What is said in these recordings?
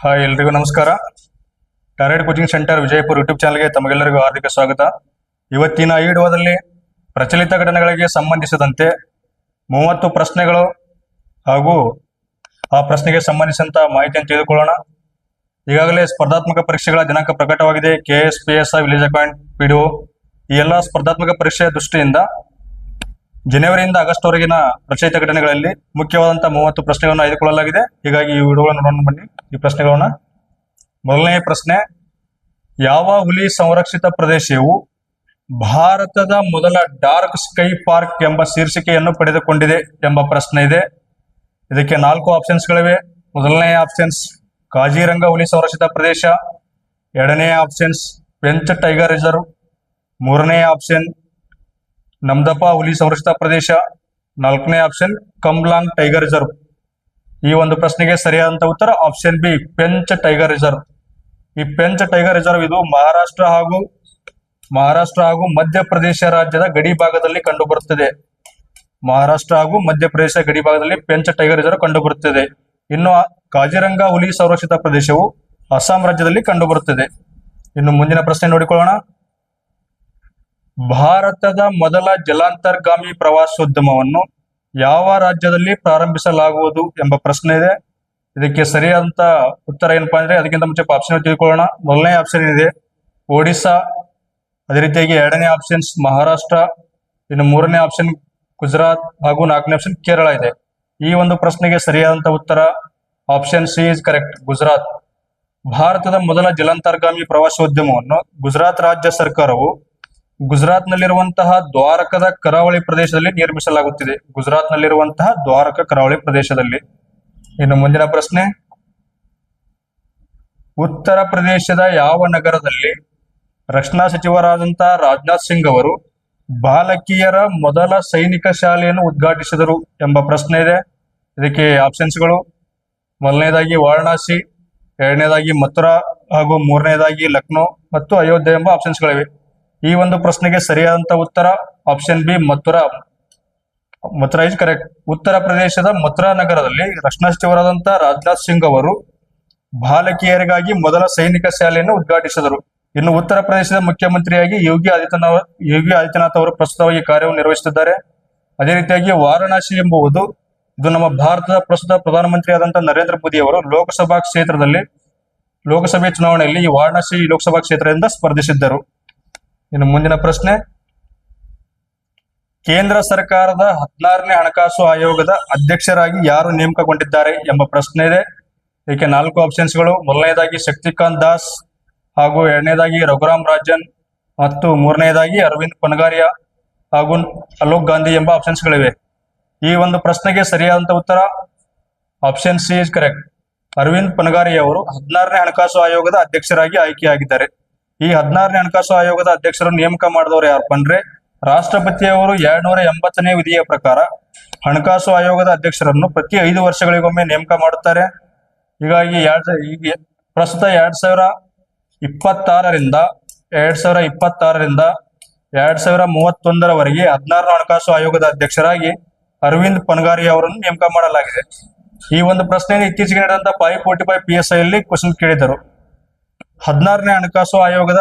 Hi, ಎಲ್ರಿಗೂ ನಮಸ್ಕಾರ. ಟಾರೆಡ್ ಕೋಚಿಂಗ್ ಸೆಂಟರ್ ವಿಜಯಪುರ ಯೂಟ್ಯೂಬ್ ಚಾನಲ್ಗೆ ತಮಗೆಲ್ಲರಿಗೂ ಹಾರ್ದಿಕ ಸ್ವಾಗತ. ಇವತ್ತಿನ ಈ ಪ್ರಚಲಿತ ಘಟನೆಗಳಿಗೆ ಸಂಬಂಧಿಸಿದಂತೆ ಮೂವತ್ತು ಪ್ರಶ್ನೆಗಳು ಹಾಗೂ ಆ ಪ್ರಶ್ನೆಗೆ ಸಂಬಂಧಿಸಿದಂತ ಮಾಹಿತಿಯನ್ನು ತಿಳಿದುಕೊಳ್ಳೋಣ. ಈಗಾಗಲೇ ಸ್ಪರ್ಧಾತ್ಮಕ ಪರೀಕ್ಷೆಗಳ ದಿನಾಂಕ ಪ್ರಕಟವಾಗಿದೆ. K S P S I village account PDO ಈ ಎಲ್ಲ ಸ್ಪರ್ಧಾತ್ಮಕ ಪರೀಕ್ಷೆಯ ದೃಷ್ಟಿಯಿಂದ ಜನವರಿಯಿಂದ ಆಗಸ್ಟ್ ವರೆಗಿನ ಪ್ರಚಲಿತ ಘಟನೆಗಳಲ್ಲಿ ಮುಖ್ಯವಾದಂತಹ ಮೂವತ್ತು ಪ್ರಶ್ನೆಗಳನ್ನು ಆಯ್ದುಕೊಳ್ಳಲಾಗಿದೆ. ಹೀಗಾಗಿ ಈ ವಿಡಿಯೋಗಳನ್ನು ನೋಡೋಣ ಬನ್ನಿ. ಈ ಪ್ರಶ್ನೆಗಳನ್ನ ಮೊದಲನೇ ಪ್ರಶ್ನೆ, ಯಾವ ಹುಲಿ ಸಂರಕ್ಷಿತ ಪ್ರದೇಶವು ಭಾರತದ ಮೊದಲ ಡಾರ್ಕ್ ಸ್ಕೈ ಪಾರ್ಕ್ ಎಂಬ ಶೀರ್ಷಿಕೆಯನ್ನು ಪಡೆದುಕೊಂಡಿದೆ ಎಂಬ ಪ್ರಶ್ನೆ ಇದೆ. ಇದಕ್ಕೆ ನಾಲ್ಕು ಆಪ್ಷನ್ಸ್ಗಳಿವೆ ಮೊದಲನೇ ಆಪ್ಷನ್ಸ್ ಕಾಜಿರಂಗ ಹುಲಿ ಸಂರಕ್ಷಿತ ಪ್ರದೇಶ. ಎರಡನೇ ಆಪ್ಷನ್ಸ್ ಪೆಂಚ್ ಟೈಗರ್ ರಿಸರ್ವ್. ಮೂರನೇ ಆಪ್ಷನ್ ನಮ್ದಪ್ಪ ಹುಲಿ ಸಂರಕ್ಷಿತ ಪ್ರದೇಶ. ನಾಲ್ಕನೇ ಆಪ್ಷನ್ ಕಂಬ್ಲಾಂಗ್ ಟೈಗರ್ ರಿಸರ್ವ್ ಈ ಒಂದು ಪ್ರಶ್ನೆಗೆ ಸರಿಯಾದಂತ ಉತ್ತರ option B Pench tiger reserve ಈ ಪೆಂಚ್ ಟೈಗರ್ ರಿಸರ್ವ್ ಇದು ಮಹಾರಾಷ್ಟ್ರ ಹಾಗೂ ಮಹಾರಾಷ್ಟ್ರ ಹಾಗೂ ಮಧ್ಯಪ್ರದೇಶ ರಾಜ್ಯದ ಗಡಿ ಭಾಗದಲ್ಲಿ ಕಂಡುಬರುತ್ತದೆ. ಮಹಾರಾಷ್ಟ್ರ ಹಾಗೂ ಮಧ್ಯಪ್ರದೇಶ ಗಡಿ ಭಾಗದಲ್ಲಿ ಪೆಂಚ್ ಟೈಗರ್ ರಿಸರ್ವ್ ಕಂಡುಬರುತ್ತದೆ. ಇನ್ನು ಕಾಜಿರಂಗ ಹುಲಿ ಸಂರಕ್ಷಿತ ಪ್ರದೇಶವು ಅಸ್ಸಾಂ ರಾಜ್ಯದಲ್ಲಿ ಕಂಡುಬರುತ್ತದೆ. ಇನ್ನು ಮುಂದಿನ ಪ್ರಶ್ನೆ ನೋಡಿಕೊಳ್ಳೋಣ. ಭಾರತದ ಮೊದಲ ಜಲಾಂತರ್ಗಾಮಿ ಪ್ರವಾಸೋದ್ಯಮವನ್ನು ಯಾವ ರಾಜ್ಯದಲ್ಲಿ ಪ್ರಾರಂಭಿಸಲಾಗುವುದು ಎಂಬ ಪ್ರಶ್ನೆ ಇದೆ. ಇದಕ್ಕೆ ಸರಿಯಾದಂತ ಉತ್ತರ ಏನಪ್ಪಾ ಅಂದ್ರೆ ಅದಕ್ಕಿಂತ ಮುಂಚೆ ಆಪ್ಷನ್ ತಿಳ್ಕೊಳ್ಳೋಣ. ಮೊದಲನೇ ಆಪ್ಷನ್ ಇದೆ ಒಡಿಶಾ ಅದೇ ರೀತಿಯಾಗಿ ಎರಡನೇ ಆಪ್ಷನ್ಸ್ ಮಹಾರಾಷ್ಟ್ರ. ಇನ್ನು ಮೂರನೇ ಆಪ್ಷನ್ ಗುಜರಾತ್ ಹಾಗೂ ನಾಲ್ಕನೇ ಆಪ್ಷನ್ ಕೇರಳ ಇದೆ. ಈ ಒಂದು ಪ್ರಶ್ನೆಗೆ ಸರಿಯಾದಂತ ಉತ್ತರ option C is correct Gujarat. ಭಾರತದ ಮೊದಲ ಜಲಾಂತರ್ಗಾಮಿ ಪ್ರವಾಸೋದ್ಯಮವನ್ನು ಗುಜರಾತ್ ರಾಜ್ಯ ಸರ್ಕಾರವು ಗುಜರಾತ್ ನಲ್ಲಿರುವಂತಹ ದ್ವಾರಕದ ಕರಾವಳಿ ಪ್ರದೇಶದಲ್ಲಿ ನಿರ್ಮಿಸಲಾಗುತ್ತಿದೆ. ಗುಜರಾತ್ ನಲ್ಲಿರುವಂತಹ ದ್ವಾರಕ ಕರಾವಳಿ ಪ್ರದೇಶದಲ್ಲಿ. ಇನ್ನು ಮುಂದಿನ ಪ್ರಶ್ನೆ. ಉತ್ತರ ಪ್ರದೇಶದ ಯಾವ ನಗರದಲ್ಲಿ ರಕ್ಷಣಾ ಸಚಿವರಾದಂತಹ ರಾಜನಾಥ್ ಸಿಂಗ್ ಅವರು ಬಾಲಕಿಯರ ಮೊದಲ ಸೈನಿಕ ಶಾಲೆಯನ್ನು ಉದ್ಘಾಟಿಸಿದರು ಎಂಬ ಪ್ರಶ್ನೆ ಇದೆ. ಇದಕ್ಕೆ ಆಪ್ಷನ್ಸ್ಗಳು. ಮೊದಲನೇದಾಗಿ ವಾರಣಾಸಿ, ಎರಡನೇದಾಗಿ ಮಥುರಾ ಹಾಗೂ ಮೂರನೇದಾಗಿ ಲಕ್ನೋ ಮತ್ತು ಅಯೋಧ್ಯೆ ಎಂಬ ಆಪ್ಷನ್ಸ್ಗಳಿವೆ. ಈ ಒಂದು ಪ್ರಶ್ನೆಗೆ ಸರಿಯಾದಂತ ಉತ್ತರ option B Mathura. Mathura is correct ಉತ್ತರ ಪ್ರದೇಶದ ಮಥುರಾ ನಗರದಲ್ಲಿ ರಕ್ಷಣಾ ರಾಜನಾಥ್ ಸಿಂಗ್ ಅವರು ಬಾಲಕಿಯರಿಗಾಗಿ ಮೊದಲ ಸೈನಿಕ ಶಾಲೆಯನ್ನು ಉದ್ಘಾಟಿಸಿದರು. ಇನ್ನು ಉತ್ತರ ಪ್ರದೇಶದ ಮುಖ್ಯಮಂತ್ರಿಯಾಗಿ ಯೋಗಿ ಆದಿತ್ಯನಾಥ್ ಯೋಗಿ ಆದಿತ್ಯನಾಥ್ ಅವರು ಪ್ರಸ್ತುತವಾಗಿ ಕಾರ್ಯವನ್ನು ನಿರ್ವಹಿಸುತ್ತಿದ್ದಾರೆ. ಅದೇ ರೀತಿಯಾಗಿ ವಾರಣಾಸಿ ಎಂಬುವುದು ಇದು ನಮ್ಮ ಭಾರತದ ಪ್ರಸ್ತುತ ಪ್ರಧಾನಮಂತ್ರಿ ಆದಂತಹ ನರೇಂದ್ರ ಮೋದಿ ಅವರು ಲೋಕಸಭಾ ಕ್ಷೇತ್ರದಲ್ಲಿ, ಲೋಕಸಭೆ ಚುನಾವಣೆಯಲ್ಲಿ ಈ ವಾರಣಾಸಿ ಲೋಕಸಭಾ ಕ್ಷೇತ್ರದಿಂದ ಸ್ಪರ್ಧಿಸಿದ್ದರು. ಇನ್ನು ಮುಂದಿನ ಪ್ರಶ್ನೆ. ಕೇಂದ್ರ ಸರ್ಕಾರದ ಹದಿನಾರನೇ ಹಣಕಾಸು ಆಯೋಗದ ಅಧ್ಯಕ್ಷರಾಗಿ ಯಾರು ನೇಮಕಗೊಂಡಿದ್ದಾರೆ ಎಂಬ ಪ್ರಶ್ನೆ ಇದೆ. ಇದಕ್ಕೆ ನಾಲ್ಕು ಆಪ್ಷನ್ಸ್ಗಳು ಮೊದಲನೇದಾಗಿ ಶಕ್ತಿಕಾಂತ್ ದಾಸ್ ಹಾಗೂ ಎರಡನೇದಾಗಿ ರಘುರಾಮ್ ರಾಜನ್ ಮತ್ತು ಮೂರನೇದಾಗಿ ಅರವಿಂದ್ ಪನಗಾರಿಯಾ ಹಾಗೂ ಅಲೋಕ್ ಗಾಂಧಿ ಎಂಬ ಆಪ್ಷನ್ಸ್ಗಳಿವೆ ಈ ಒಂದು ಪ್ರಶ್ನೆಗೆ ಸರಿಯಾದಂತ ಉತ್ತರ option C is correct Arvind Panagariya ಅವರು ಹದಿನಾರನೇ ಹಣಕಾಸು ಆಯೋಗದ ಅಧ್ಯಕ್ಷರಾಗಿ ಆಯ್ಕೆಯಾಗಿದ್ದಾರೆ. ಈ ಹದಿನಾರನೇ ಹಣಕಾಸು ಆಯೋಗದ ಅಧ್ಯಕ್ಷರನ್ನು ನೇಮಕ ಮಾಡಿದವರು ಯಾರು ಬಂದ್ರೆ ರಾಷ್ಟ್ರಪತಿಯವರು ಎರಡ್ನೂರ ಎಂಬತ್ತನೇ ವಿಧಿಯ ಪ್ರಕಾರ ಹಣಕಾಸು ಆಯೋಗದ ಅಧ್ಯಕ್ಷರನ್ನು ಪ್ರತಿ ಐದು ವರ್ಷಗಳಿಗೊಮ್ಮೆ ನೇಮಕ ಮಾಡುತ್ತಾರೆ. ಹೀಗಾಗಿ ಎರಡ್ ಪ್ರಸ್ತುತ ಎರಡ್ ಸಾವಿರ ಇಪ್ಪತ್ತಾರರಿಂದ ಎರಡ್ ಸಾವಿರ ಇಪ್ಪತ್ತಾರರಿಂದ ಎರಡ್ ಸಾವಿರ ಮೂವತ್ತೊಂದರವರೆಗೆ ಹದಿನಾರನೇ ಹಣಕಾಸು ಆಯೋಗದ ಅಧ್ಯಕ್ಷರಾಗಿ ಅರವಿಂದ್ ಪನ್ಗಾರಿ ಅವರನ್ನು ನೇಮಕ ಮಾಡಲಾಗಿದೆ. ಈ ಒಂದು ಪ್ರಶ್ನೆಯನ್ನು ಇತ್ತೀಚೆಗೆ ನಡೆದಂತ five forty five P S I ಅಲ್ಲಿ ಕ್ವಶನ್ ಕೇಳಿದರು ಹದಿನಾರನೇ ಹಣಕಾಸು ಆಯೋಗದ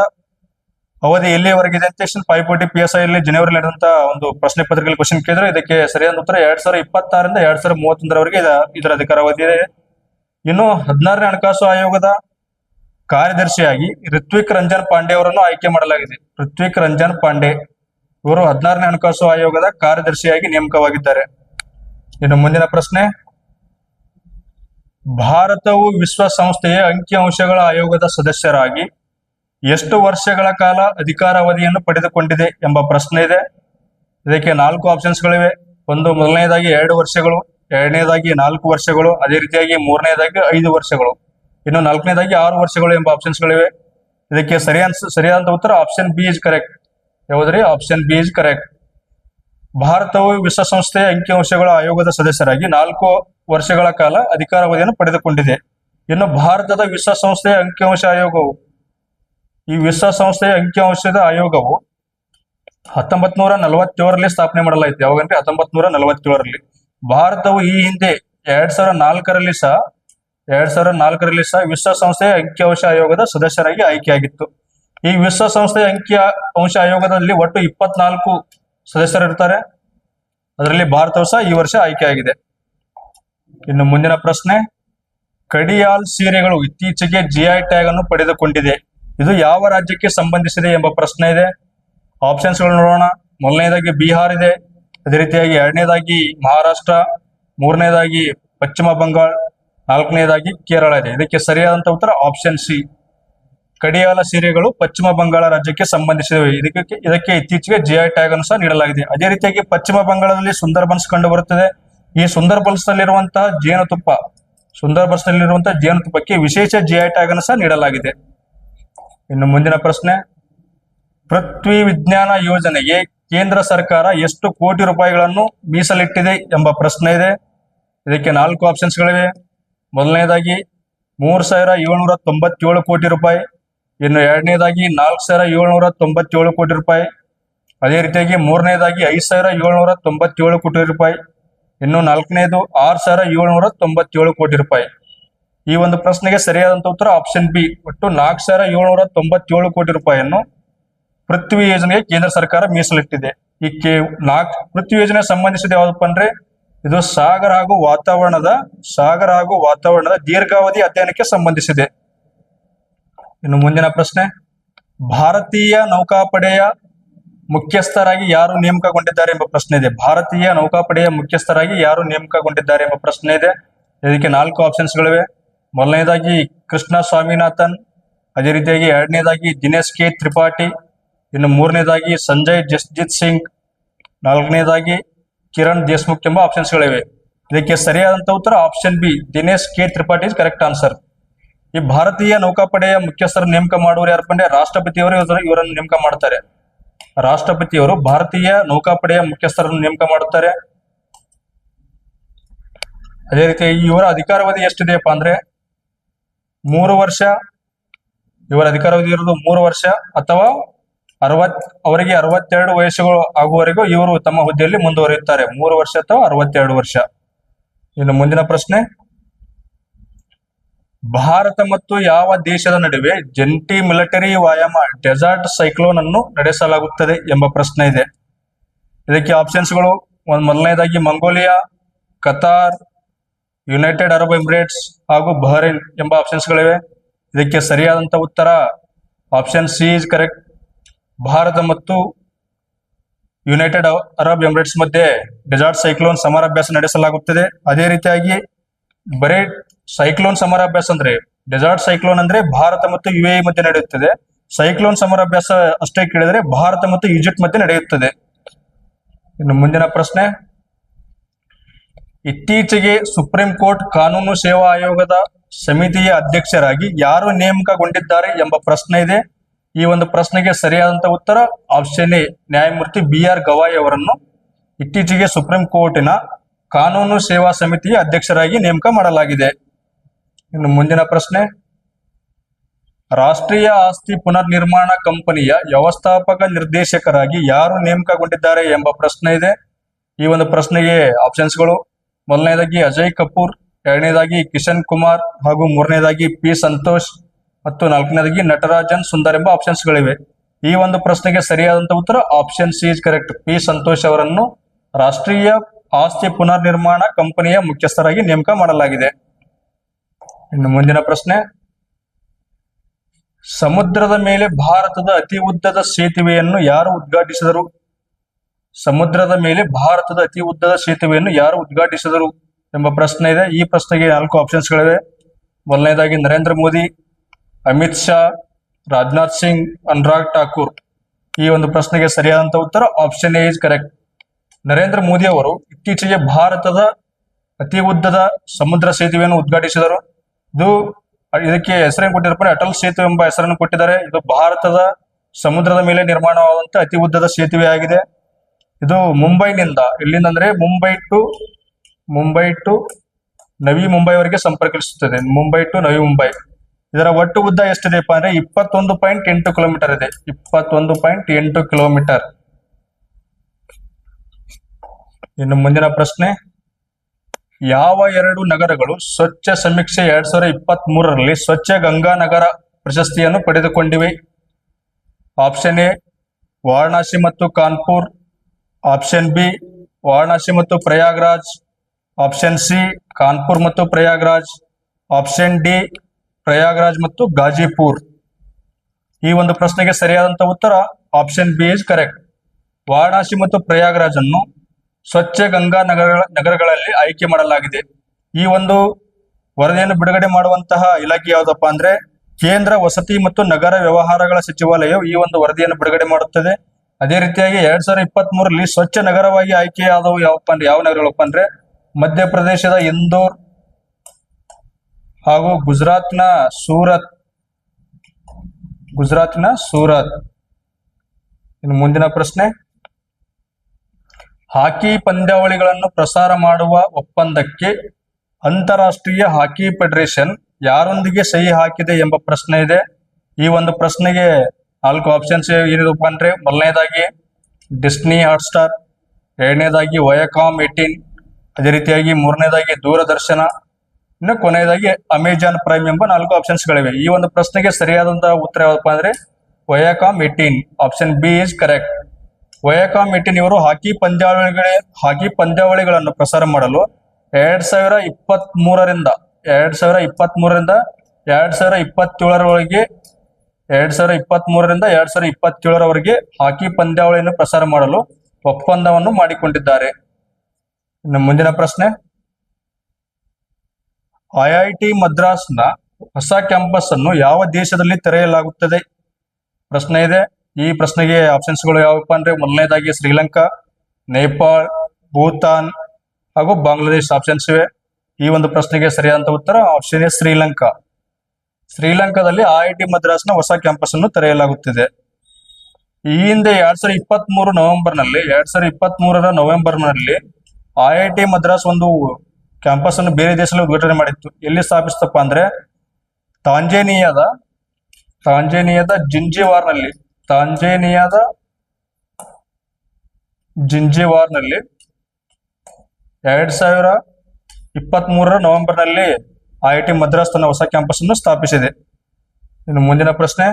ಅವಧಿ ಎಲ್ಲಿಯವರೆಗಿದೆ ಅಂತ ಫೈವ್ ಪೈಪೋಟಿ ಪಿ ಎಸ್ ಐ ಅಲ್ಲಿ ಜನವರಿ ನಡೆದಂತ ಒಂದು ಪ್ರಶ್ನೆ ಪತ್ರಿಕೆಯಲ್ಲಿ ಕ್ವಶನ್ ಕೇಳಿದ್ರು. ಇದಕ್ಕೆ ಸರಿಯಾದ ಉತ್ತರ ಎರಡ್ ಸಾವಿರ ಇಪ್ಪತ್ತಾರರಿಂದ ಎರಡ್ ಸಾವಿರ ಮೂವತ್ತೊಂದರವರೆಗೆ ಇದರ ಅಧಿಕಾರ ಅವಧಿ ಇದೆ. ಇನ್ನು ಹದಿನಾರನೇ ಹಣಕಾಸು ಆಯೋಗದ ಕಾರ್ಯದರ್ಶಿಯಾಗಿ ಋತ್ವಿಕ್ ರಂಜನ್ ಪಾಂಡೆ ಅವರನ್ನು ಆಯ್ಕೆ ಮಾಡಲಾಗಿದೆ. ಋತ್ವಿಕ್ ರಂಜನ್ ಪಾಂಡೆ ಇವರು ಹದಿನಾರನೇ ಹಣಕಾಸು ಆಯೋಗದ ಕಾರ್ಯದರ್ಶಿಯಾಗಿ ನೇಮಕವಾಗಿದ್ದಾರೆ. ಇನ್ನು ಮುಂದಿನ ಪ್ರಶ್ನೆ. ಭಾರತವು ವಿಶ್ವಸಂಸ್ಥೆಯ ಅಂಕಿಅಂಶಗಳ ಆಯೋಗದ ಸದಸ್ಯರಾಗಿ ಎಷ್ಟು ವರ್ಷಗಳ ಕಾಲ ಅಧಿಕಾರಾವಧಿಯನ್ನು ಪಡೆದುಕೊಂಡಿದೆ ಎಂಬ ಪ್ರಶ್ನೆ ಇದೆ. ಇದಕ್ಕೆ ನಾಲ್ಕು ಆಪ್ಷನ್ಸ್ಗಳಿವೆ ಒಂದು ಮೊದಲನೇದಾಗಿ ಎರಡು ವರ್ಷಗಳು, ಎರಡನೇದಾಗಿ ನಾಲ್ಕು ವರ್ಷಗಳು, ಅದೇ ರೀತಿಯಾಗಿ ಮೂರನೇದಾಗಿ ಐದು ವರ್ಷಗಳು. ಇನ್ನು ನಾಲ್ಕನೇದಾಗಿ ಆರು ವರ್ಷಗಳು ಎಂಬ ಆಪ್ಷನ್ಸ್ಗಳಿವೆ ಇದಕ್ಕೆ ಸರಿಯಾದ ಸರಿಯಾದ ಉತ್ತರ ಆಪ್ಷನ್ ಬಿ ಇಸ್ ಕರೆಕ್ಟ್ ಯಾವುದ್ರಿ? ಆಪ್ಷನ್ ಬಿ ಇಸ್ ಕರೆಕ್ಟ್ ಭಾರತವು ವಿಶ್ವಸಂಸ್ಥೆಯ ಅಂಕಿಅಂಶಗಳ ಆಯೋಗದ ಸದಸ್ಯರಾಗಿ ನಾಲ್ಕು ವರ್ಷಗಳ ಕಾಲ ಅಧಿಕಾರಾವಧಿಯನ್ನು ಪಡೆದುಕೊಂಡಿದೆ. ಇನ್ನು ಭಾರತದ ವಿಶ್ವಸಂಸ್ಥೆಯ ಅಂಕಿಅಂಶ ಆಯೋಗವು ಈ ವಿಶ್ವಸಂಸ್ಥೆಯ ಅಂಕಿಅಂಶದ ಆಯೋಗವು ಹತ್ತೊಂಬತ್ ನೂರ ನಲವತ್ತೇಳರಲ್ಲಿ ಸ್ಥಾಪನೆ ಮಾಡಲಾಯಿತು. ಯಾವಾಗಂದ್ರೆ ಹತ್ತೊಂಬತ್ ನೂರ ನಲವತ್ತೇಳರಲ್ಲಿ. ಭಾರತವು ಈ ಹಿಂದೆ ಎರಡ್ ಸಾವಿರದ ನಾಲ್ಕರಲ್ಲಿ ಸಹ ಎರಡ್ ಸಾವಿರದ ನಾಲ್ಕರಲ್ಲಿ ಸಹ ವಿಶ್ವಸಂಸ್ಥೆಯ ಅಂಕಿಅಂಶ ಆಯೋಗದ ಸದಸ್ಯರಾಗಿ ಆಯ್ಕೆಯಾಗಿತ್ತು. ಈ ವಿಶ್ವಸಂಸ್ಥೆಯ ಅಂಕಿ ಅಂಶ ಆಯೋಗದಲ್ಲಿ ಒಟ್ಟು ಇಪ್ಪತ್ನಾಲ್ಕು ಸದಸ್ಯರು ಇರ್ತಾರೆ. ಅದರಲ್ಲಿ ಭಾರತವು ಸಹ ಈ ವರ್ಷ ಆಯ್ಕೆಯಾಗಿದೆ ಇನ್ನು ಮುಂದಿನ ಪ್ರಶ್ನೆ, ಕಡಿಯಾಲ್ ಸೀರೆಗಳು ಇತ್ತೀಚೆಗೆ ಜಿಐ ಟ್ಯಾಗ್ ಅನ್ನು ಪಡೆದುಕೊಂಡಿದೆ. ಇದು ಯಾವ ರಾಜ್ಯಕ್ಕೆ ಸಂಬಂಧಿಸಿದೆ ಎಂಬ ಪ್ರಶ್ನೆ ಇದೆ. ಆಪ್ಷನ್ಸ್ಗಳು ನೋಡೋಣ. ಮೊದಲನೇದಾಗಿ ಬಿಹಾರ್ ಇದೆ. ಅದೇ ರೀತಿಯಾಗಿ ಎರಡನೇದಾಗಿ ಮಹಾರಾಷ್ಟ್ರ, ಮೂರನೇದಾಗಿ ಪಶ್ಚಿಮ ಬಂಗಾಳ, ನಾಲ್ಕನೇದಾಗಿ ಕೇರಳ ಇದೆ. ಇದಕ್ಕೆ ಸರಿಯಾದಂತ ಉತ್ತರ ಆಪ್ಷನ್ ಸಿ ಕಡಿಯಾಲ ಸೀರೆಗಳು ಪಶ್ಚಿಮ ಬಂಗಾಳ ರಾಜ್ಯಕ್ಕೆ ಸಂಬಂಧಿಸಿವೆ. ಇದಕ್ಕೆ ಇದಕ್ಕೆ ಇತ್ತೀಚೆಗೆ ಜಿಐ ಟ್ಯಾಗ್ ಅನ್ನು ಸಹ ನೀಡಲಾಗಿದೆ. ಅದೇ ರೀತಿಯಾಗಿ ಪಶ್ಚಿಮ ಬಂಗಾಳದಲ್ಲಿ ಸುಂದರ್ಬನ್ಸ್ ಕಂಡು ಬರುತ್ತದೆ ಈ ಸುಂದರ್ಬನ್ಸ್ ನಲ್ಲಿರುವಂತಹ ಜೇನುತುಪ್ಪ ಸುಂದರ್ಬನ್ಸ್ ನಲ್ಲಿರುವಂತಹ ಜೇನುತುಪ್ಪಕ್ಕೆ ವಿಶೇಷ ಜಿಐ ಟ್ಯಾಗ್ ಅನ್ನು ಸಹ ನೀಡಲಾಗಿದೆ. ಇನ್ನು ಮುಂದಿನ ಪ್ರಶ್ನೆ. ಪೃಥ್ವಿ ವಿಜ್ಞಾನ ಯೋಜನೆಗೆ ಕೇಂದ್ರ ಸರ್ಕಾರ ಎಷ್ಟು ಕೋಟಿ ರೂಪಾಯಿಗಳನ್ನು ಮೀಸಲಿಟ್ಟಿದೆ ಎಂಬ ಪ್ರಶ್ನೆ ಇದೆ. ಇದಕ್ಕೆ ನಾಲ್ಕು ಆಪ್ಷನ್ಸ್ಗಳಿವೆ ಮೊದಲನೇದಾಗಿ, ಮೂರು ಸಾವಿರ ಏಳ್ನೂರ ತೊಂಬತ್ತೇಳು ಕೋಟಿ ರೂಪಾಯಿ. ಇನ್ನು ಎರಡನೇದಾಗಿ ನಾಲ್ಕು ಸಾವಿರ ಏಳ್ನೂರ ತೊಂಬತ್ತೇಳು ಕೋಟಿ ರೂಪಾಯಿ. ಅದೇ ರೀತಿಯಾಗಿ ಮೂರನೇದಾಗಿ ಐದು ಸಾವಿರ ಏಳ್ನೂರ ತೊಂಬತ್ತೇಳು ಕೋಟಿ ರೂಪಾಯಿ. ಇನ್ನು ನಾಲ್ಕನೇದು ಆರು ಸಾವಿರ ಏಳ್ನೂರ ತೊಂಬತ್ತೇಳು ಕೋಟಿ ರೂಪಾಯಿ. ಈ ಒಂದು ಪ್ರಶ್ನೆಗೆ ಸರಿಯಾದಂತ ಉತ್ತರ ಆಪ್ಷನ್ ಬಿ ಒಟ್ಟು ನಾಲ್ಕು ಸಾವಿರ ಏಳ್ನೂರ ತೊಂಬತ್ತೇಳು ಕೋಟಿ ರೂಪಾಯಿಯನ್ನು ಪೃಥ್ವಿ ಯೋಜನೆಗೆ ಕೇಂದ್ರ ಸರ್ಕಾರ ಮೀಸಲಿಟ್ಟಿದೆ. ಈ ಕೆ ನಾಲ್ಕು ಪೃಥ್ವಿ ಯೋಜನೆ ಸಂಬಂಧಿಸಿದ ಯಾವುದಪ್ಪ ಅಂದ್ರೆ ಇದು ಸಾಗರ ಹಾಗೂ ವಾತಾವರಣದ, ಸಾಗರ ಹಾಗೂ ವಾತಾವರಣದ ದೀರ್ಘಾವಧಿ ಅಧ್ಯಯನಕ್ಕೆ ಸಂಬಂಧಿಸಿದೆ. ಇನ್ನು ಮುಂದಿನ ಪ್ರಶ್ನೆ. ಭಾರತೀಯ ನೌಕಾಪಡೆಯ ಮುಖ್ಯಸ್ಥರಾಗಿ ಯಾರು ನೇಮಕಗೊಂಡಿದ್ದಾರೆ ಎಂಬ ಪ್ರಶ್ನೆ ಇದೆ. ಭಾರತೀಯ ನೌಕಾಪಡೆಯ ಮುಖ್ಯಸ್ಥರಾಗಿ ಯಾರು ನೇಮಕಗೊಂಡಿದ್ದಾರೆ ಎಂಬ ಪ್ರಶ್ನೆ ಇದೆ. ಇದಕ್ಕೆ ನಾಲ್ಕು ಆಪ್ಷನ್ಸ್ಗಳಿವೆ ಮೊದಲನೇದಾಗಿ ಕೃಷ್ಣ ಸ್ವಾಮಿನಾಥನ್, ಅದೇ ರೀತಿಯಾಗಿ ಎರಡನೇದಾಗಿ ದಿನೇಶ್ ಕೆ ತ್ರಿಪಾಠಿ, ಇನ್ನು ಮೂರನೇದಾಗಿ ಸಂಜಯ್ ಜಸ್ಜಿತ್ ಸಿಂಗ್, ನಾಲ್ಕನೇದಾಗಿ ಕಿರಣ್ ದೇಶ್ಮುಖ್ ಎಂಬ ಆಪ್ಷನ್ಸ್ಗಳಿವೆ ಇದಕ್ಕೆ ಸರಿಯಾದಂತ ಉತ್ತರ option B Dinesh K Tripathi is correct answer ಈ ಭಾರತೀಯ ನೌಕಾಪಡೆಯ ಮುಖ್ಯಸ್ಥರ ನೇಮಕ ಮಾಡುವರು ಯಾರು ಅಂದ್ರೆ ರಾಷ್ಟ್ರಪತಿಯವರು ಇವ್ರ- ಇವರನ್ನು ನೇಮಕ ಮಾಡ್ತಾರೆ. ರಾಷ್ಟ್ರಪತಿಯವರು ಭಾರತೀಯ ನೌಕಾಪಡೆಯ ಮುಖ್ಯಸ್ಥರನ್ನು ನೇಮಕ ಮಾಡುತ್ತಾರೆ. ಅದೇ ರೀತಿ ಇವರ ಅಧಿಕಾರಾವಧಿ ಎಷ್ಟಿದೆಯಪ್ಪ ಅಂದ್ರೆ ಮೂರು ವರ್ಷ, ಇವರ ಅಧಿಕಾರಾವಧಿ ಇರೋದು ಮೂರು ವರ್ಷ ಅಥವಾ ಅರವತ್ ಅವರಿಗೆ ಅರವತ್ತೆರಡು ವಯಸ್ಸುಗಳು ಆಗುವವರೆಗೂ ಇವರು ತಮ್ಮ ಹುದ್ದೆಯಲ್ಲಿ ಮುಂದುವರಿಯುತ್ತಾರೆ. ಮೂರು ವರ್ಷ ಅಥವಾ ಅರವತ್ತೆರಡು ವರ್ಷ. ಇನ್ನು ಮುಂದಿನ ಪ್ರಶ್ನೆ ಭಾರತ ಮತ್ತು ಯಾವ ದೇಶದ ನಡುವೆ ಜಂಟಿ ಮಿಲಿಟರಿ ವ್ಯಾಯಾಮ ಡೆಸರ್ಟ್ ಸೈಕ್ಲೋನ್ ಅನ್ನು ನಡೆಸಲಾಗುತ್ತದೆ ಎಂಬ ಪ್ರಶ್ನೆ ಇದೆ. ಇದಕ್ಕೆ ಆಪ್ಷನ್ಸ್ಗಳು ಒಂದು ಮೊದಲನೇದಾಗಿ Mongolia, Qatar, United Arab Emirates ಹಾಗೂ ಬಹರೇನ್ ಎಂಬ ಆಪ್ಷನ್ಸ್ಗಳಿವೆ ಇದಕ್ಕೆ ಸರಿಯಾದಂಥ ಉತ್ತರ option C is correct Bharat ಮತ್ತು ಯುನೈಟೆಡ್ ಅರಬ್ ಎಮಿರೇಟ್ಸ್ ಮಧ್ಯೆ ಡೆಸಾರ್ಟ್ ಸೈಕ್ಲೋನ್ ಸಮರಾಭ್ಯಾಸ ನಡೆಸಲಾಗುತ್ತದೆ. ಅದೇ ರೀತಿಯಾಗಿ ಬರೇ ಸೈಕ್ಲೋನ್ ಸಮರಾಭ್ಯಾಸ ಅಂದ್ರೆ ಡೆಸಾರ್ಟ್ ಸೈಕ್ಲೋನ್ ಅಂದ್ರೆ ಭಾರತ ಮತ್ತು ಯು ಎ ಮಧ್ಯೆ ನಡೆಯುತ್ತದೆ. ಸೈಕ್ಲೋನ್ ಸಮರಾಭ್ಯಾಸ ಅಷ್ಟೇ ಕೇಳಿದರೆ ಭಾರತ ಮತ್ತು ಈಜಿಪ್ಟ್ ಮಧ್ಯೆ ನಡೆಯುತ್ತದೆ. ಇನ್ನು ಮುಂದಿನ ಪ್ರಶ್ನೆ. ಇತ್ತೀಚೆಗೆ ಸುಪ್ರೀಂ ಕೋರ್ಟ್ ಕಾನೂನು ಸೇವಾ ಆಯೋಗದ ಸಮಿತಿಯ ಅಧ್ಯಕ್ಷರಾಗಿ ಯಾರು ನೇಮಕಗೊಂಡಿದ್ದಾರೆ ಎಂಬ ಪ್ರಶ್ನೆ ಇದೆ. ಈ ಒಂದು ಪ್ರಶ್ನೆಗೆ ಸರಿಯಾದಂತ ಉತ್ತರ ಆಪ್ಷನ್ ಎ, ನ್ಯಾಯಮೂರ್ತಿ ಬಿ ಆರ್ ಗವಾಯಿ ಅವರನ್ನು ಇತ್ತೀಚೆಗೆ ಸುಪ್ರೀಂ ಕೋರ್ಟಿನ ಕಾನೂನು ಸೇವಾ ಸಮಿತಿಯ ಅಧ್ಯಕ್ಷರಾಗಿ ನೇಮಕ ಮಾಡಲಾಗಿದೆ. ಇನ್ನು ಮುಂದಿನ ಪ್ರಶ್ನೆ. ರಾಷ್ಟ್ರೀಯ ಆಸ್ತಿ ಪುನರ್ನಿರ್ಮಾಣ ಕಂಪನಿಯ ವ್ಯವಸ್ಥಾಪಕ ನಿರ್ದೇಶಕರಾಗಿ ಯಾರು ನೇಮಕಗೊಂಡಿದ್ದಾರೆ ಎಂಬ ಪ್ರಶ್ನೆ ಇದೆ. ಈ ಒಂದು ಪ್ರಶ್ನೆಗೆ ಆಪ್ಷನ್ಸ್ಗಳು. ಮೊದಲನೇದಾಗಿ ಅಜಯ್ ಕಪೂರ್, ಎರಡನೇದಾಗಿ ಕಿಶನ್ ಕುಮಾರ್ ಹಾಗೂ ಮೂರನೇದಾಗಿ ಪಿ ಸಂತೋಷ್ ಮತ್ತು ನಾಲ್ಕನೇದಾಗಿ ನಟರಾಜನ್ ಸುಂದರ್ ಎಂಬ ಆಪ್ಷನ್ಸ್ಗಳಿವೆ. ಈ ಒಂದು ಪ್ರಶ್ನೆಗೆ ಸರಿಯಾದಂತಹ ಉತ್ತರ option C is correct. P Santosh ಅವರನ್ನು ರಾಷ್ಟ್ರೀಯ ಆಸ್ತಿ ಪುನರ್ನಿರ್ಮಾಣ ಕಂಪನಿಯ ಮುಖ್ಯಸ್ಥರಾಗಿ ನೇಮಕ ಮಾಡಲಾಗಿದೆ. ಇನ್ನು ಮುಂದಿನ ಪ್ರಶ್ನೆ. ಸಮುದ್ರದ ಮೇಲೆ ಭಾರತದ ಅತಿ ಉದ್ದದ ಸೇತುವೆಯನ್ನು ಯಾರು ಉದ್ಘಾಟಿಸಿದರು? ಸಮುದ್ರದ ಮೇಲೆ ಭಾರತದ ಅತಿ ಉದ್ದದ ಸೇತುವೆಯನ್ನು ಯಾರು ಉದ್ಘಾಟಿಸಿದರು ಎಂಬ ಪ್ರಶ್ನೆ ಇದೆ. ಈ ಪ್ರಶ್ನೆಗೆ ನಾಲ್ಕು ಆಪ್ಷನ್ಸ್ಗಳಿವೆ. ಮೊದಲನೇದಾಗಿ ನರೇಂದ್ರ ಮೋದಿ, ಅಮಿತ್ ಶಾ, ರಾಜನಾಥ್ ಸಿಂಗ್, ಅನುರಾಗ್ ಠಾಕೂರ್. ಈ ಒಂದು ಪ್ರಶ್ನೆಗೆ ಸರಿಯಾದಂತ ಉತ್ತರ option A is correct. Narendra Modi ಅವರು ಇತ್ತೀಚೆಗೆ ಭಾರತದ ಅತಿ ಉದ್ದದ ಸಮುದ್ರ ಸೇತುವೆಯನ್ನು ಉದ್ಘಾಟಿಸಿದರು. ಇದು ಇದಕ್ಕೆ ಹೆಸರೇನು ಕೊಟ್ಟಿರಪ್ಪ ಅಟಲ್ ಸೇತುವೆ ಎಂಬ ಹೆಸರನ್ನು ಕೊಟ್ಟಿದ್ದಾರೆ. ಇದು ಭಾರತದ ಸಮುದ್ರದ ಮೇಲೆ ನಿರ್ಮಾಣವಾದಂತ ಅತಿ ಉದ್ದದ ಸೇತುವೆ ಆಗಿದೆ. ಇದು ಮುಂಬೈನಿಂದ ಇಲ್ಲಿಂದ ಅಂದ್ರೆ ಮುಂಬೈ ಟು ಮುಂಬೈ ಟು ನವಿ ಮುಂಬೈವರೆಗೆ ಸಂಪರ್ಕಿಸುತ್ತದೆ. ಮುಂಬೈ ಟು ನವಿ ಮುಂಬೈ. ಇದರ ಒಟ್ಟು ಉದ್ದ ಎಷ್ಟಿದೆಪ್ಪ ಅಂದ್ರೆ ಇಪ್ಪತ್ತೊಂದು ಪಾಯಿಂಟ್ ಎಂಟು ಕಿಲೋಮೀಟರ್ ಇದೆ. ಇಪ್ಪತ್ತೊಂದು ಪಾಯಿಂಟ್ ಎಂಟು ಕಿಲೋಮೀಟರ್. ಇನ್ನು ಮುಂದಿನ ಪ್ರಶ್ನೆ. ಯಾವ ಎರಡು ನಗರಗಳು ಸ್ವಚ್ಛ ಸಮೀಕ್ಷೆ ಎರಡ್ ಸಾವಿರದ ಇಪ್ಪತ್ತ್ ಮೂರರಲ್ಲಿ ಸ್ವಚ್ಛ ಗಂಗಾ ನಗರ ಪ್ರಶಸ್ತಿಯನ್ನು ಪಡೆದುಕೊಂಡಿವೆ? ಆಪ್ಷನ್ ಎ, ವಾರಣಾಸಿ ಮತ್ತು ಕಾನ್ಪುರ್. ಆಪ್ಷನ್ ಬಿ, ವಾರಣಾಸಿ ಮತ್ತು ಪ್ರಯಾಗ್ರಾಜ್. ಆಪ್ಷನ್ ಸಿ, ಕಾನ್ಪುರ್ ಮತ್ತು ಪ್ರಯಾಗ್ರಾಜ್. ಆಪ್ಷನ್ ಡಿ, ಪ್ರಯಾಗ್ರಾಜ್ ಮತ್ತು ಗಾಜಿಪುರ್ ಈ ಒಂದು ಪ್ರಶ್ನೆಗೆ ಸರಿಯಾದಂಥ ಉತ್ತರ option B is correct. Varanasi ಮತ್ತು ಪ್ರಯಾಗ್ರಾಜ್ ಅನ್ನು ಸ್ವಚ್ಛ ಗಂಗಾ ನಗರ ನಗರಗಳಲ್ಲಿ ಆಯ್ಕೆ ಮಾಡಲಾಗಿದೆ. ಈ ಒಂದು ವರದಿಯನ್ನು ಬಿಡುಗಡೆ ಮಾಡುವಂತಹ ಇಲಾಖೆ ಯಾವುದಪ್ಪ ಅಂದ್ರೆ ಕೇಂದ್ರ ವಸತಿ ಮತ್ತು ನಗರ ವ್ಯವಹಾರಗಳ ಸಚಿವಾಲಯವು ಈ ಒಂದು ವರದಿಯನ್ನು ಬಿಡುಗಡೆ ಮಾಡುತ್ತದೆ. ಅದೇ ರೀತಿಯಾಗಿ ಎರಡ್ ಸಾವಿರದ ಇಪ್ಪತ್ತ್ ಮೂರರಲ್ಲಿ ಸ್ವಚ್ಛ ನಗರವಾಗಿ ಆಯ್ಕೆಯಾದವು ಯಾವಪ್ಪ ಅಂದ್ರೆ ಯಾವ ನಗರಗಳಪ್ಪ ಅಂದ್ರೆ ಮಧ್ಯಪ್ರದೇಶದ ಇಂದೋರ್ ಹಾಗೂ ಗುಜರಾತ್ನ ಸೂರತ್ ಗುಜರಾತ್ನ ಸೂರತ್. ಇನ್ನು ಮುಂದಿನ ಪ್ರಶ್ನೆ. ಹಾಕಿ ಪಂದ್ಯಾವಳಿಗಳನ್ನು ಪ್ರಸಾರ ಮಾಡುವ ಒಪ್ಪಂದಕ್ಕೆ ಅಂತಾರಾಷ್ಟ್ರೀಯ ಹಾಕಿ ಫೆಡರೇಷನ್ ಯಾರೊಂದಿಗೆ ಸಹಿ ಹಾಕಿದೆ ಎಂಬ ಪ್ರಶ್ನೆ ಇದೆ. ಈ ಒಂದು ಪ್ರಶ್ನೆಗೆ ನಾಲ್ಕು ಆಪ್ಷನ್ಸ್ ಏನಿದಪ್ಪ ಅಂದ್ರೆ ಮೊದಲನೇದಾಗಿ ಡಿಸ್ನಿ ಹಾಟ್ಸ್ಟಾರ್, ಎರಡನೇದಾಗಿ ವಯಕಾಮ್ ಏಟೀನ್ ಅದೇ ರೀತಿಯಾಗಿ ಮೂರನೇದಾಗಿ ದೂರದರ್ಶನ, ಇನ್ನು ಕೊನೆಯದಾಗಿ ಅಮೆಜಾನ್ ಪ್ರೈಮ್ ಎಂಬ ನಾಲ್ಕು ಆಪ್ಷನ್ಸ್ಗಳಿವೆ ಈ ಒಂದು ಪ್ರಶ್ನೆಗೆ ಸರಿಯಾದಂತಹ ಉತ್ತರ ಯಾವಪ್ಪ ಅಂದ್ರೆ Viacom eighteen option B is correct Viacom eighteen ಇವರು ಹಾಕಿ ಪಂದ್ಯಾವಳಿಗಳೇ, ಹಾಕಿ ಪಂದ್ಯಾವಳಿಗಳನ್ನು ಪ್ರಸಾರ ಮಾಡಲು ಎರಡ್ ಸಾವಿರ ಇಪ್ಪತ್ತ್ ಮೂರರಿಂದ ಎರಡ್ ಸಾವಿರ ಇಪ್ಪತ್ತ್ ಮೂರರಿಂದ ಎರಡ್ ಸಾವಿರ ಇಪ್ಪತ್ತೇಳರವರೆಗೆ, ಎರಡ್ ಸಾವಿರ ಇಪ್ಪತ್ತ್ ಮೂರರಿಂದ ಎರಡ್ ಸಾವಿರ ಇಪ್ಪತ್ತೇಳರವರೆಗೆ ಹಾಕಿ ಪಂದ್ಯಾವಳಿಯನ್ನು ಪ್ರಸಾರ ಮಾಡಲು ಒಪ್ಪಂದವನ್ನು ಮಾಡಿಕೊಂಡಿದ್ದಾರೆ. ಇನ್ನು ಮುಂದಿನ ಪ್ರಶ್ನೆ. ಐಐಟಿ ಮದ್ರಾಸ್ನ ಹೊಸ ಕ್ಯಾಂಪಸ್ ಅನ್ನು ಯಾವ ದೇಶದಲ್ಲಿ ತೆರೆಯಲಾಗುತ್ತದೆ? ಪ್ರಶ್ನೆ ಇದೆ. ಈ ಪ್ರಶ್ನೆಗೆ ಆಪ್ಷನ್ಸ್ಗಳು ಯಾವಪ್ಪ ಅಂದ್ರೆ ಮೊದಲನೇದಾಗಿ ಶ್ರೀಲಂಕಾ, ನೇಪಾಳ್, ಭೂತಾನ್ ಹಾಗೂ ಬಾಂಗ್ಲಾದೇಶ್ ಆಪ್ಷನ್ಸ್ ಇವೆ. ಈ ಒಂದು ಪ್ರಶ್ನೆಗೆ ಸರಿಯಾದಂತ ಉತ್ತರ ಆಪ್ಷನ್ ಎ ಶ್ರೀಲಂಕಾ. ಶ್ರೀಲಂಕಾದಲ್ಲಿ ಐಐಟಿ ಮದ್ರಾಸ್ನ ಹೊಸ ಕ್ಯಾಂಪಸ್ ಅನ್ನು ತೆರೆಯಲಾಗುತ್ತಿದೆ. ಈ ಹಿಂದೆ ಎರಡ್ ಸಾವಿರದ ಇಪ್ಪತ್ತ್ ಮೂರು ನವೆಂಬರ್ನಲ್ಲಿ ಎರಡ್ ಸಾವಿರದ ಇಪ್ಪತ್ತ್ ಮೂರರ ನವೆಂಬರ್ನಲ್ಲಿ ಐಐಟಿ ಮದ್ರಾಸ್ ಒಂದು ಕ್ಯಾಂಪಸ್ ಅನ್ನು ಬೇರೆ ದೇಶದಲ್ಲಿ ಉದ್ಘಾಟನೆ ಮಾಡಿತ್ತು. ಎಲ್ಲಿ ಸ್ಥಾಪಿಸ್ತಪ್ಪ ಅಂದ್ರೆ ತಾಂಜೇನಿಯಾದ ತಾಂಜೇನಿಯಾದ ಜಿಂಜಿವಾರ್ನಲ್ಲಿ. ತಾಂಜೇನಿಯಾದ ಜಿಂಜಿವಾರ್ನಲ್ಲಿ ಎರಡ್ ಸಾವಿರ ಇಪ್ಪತ್ತ್ ನವೆಂಬರ್ನಲ್ಲಿ ನವೆಂಬರ್ನಲ್ಲಿ ಐ ಟಿ ಮದ್ರಾಸ್ ತನ್ನ ಹೊಸ ಕ್ಯಾಂಪಸ್ ಅನ್ನು ಸ್ಥಾಪಿಸಿದೆ. ಇನ್ನು ಮುಂದಿನ ಪ್ರಶ್ನೆ.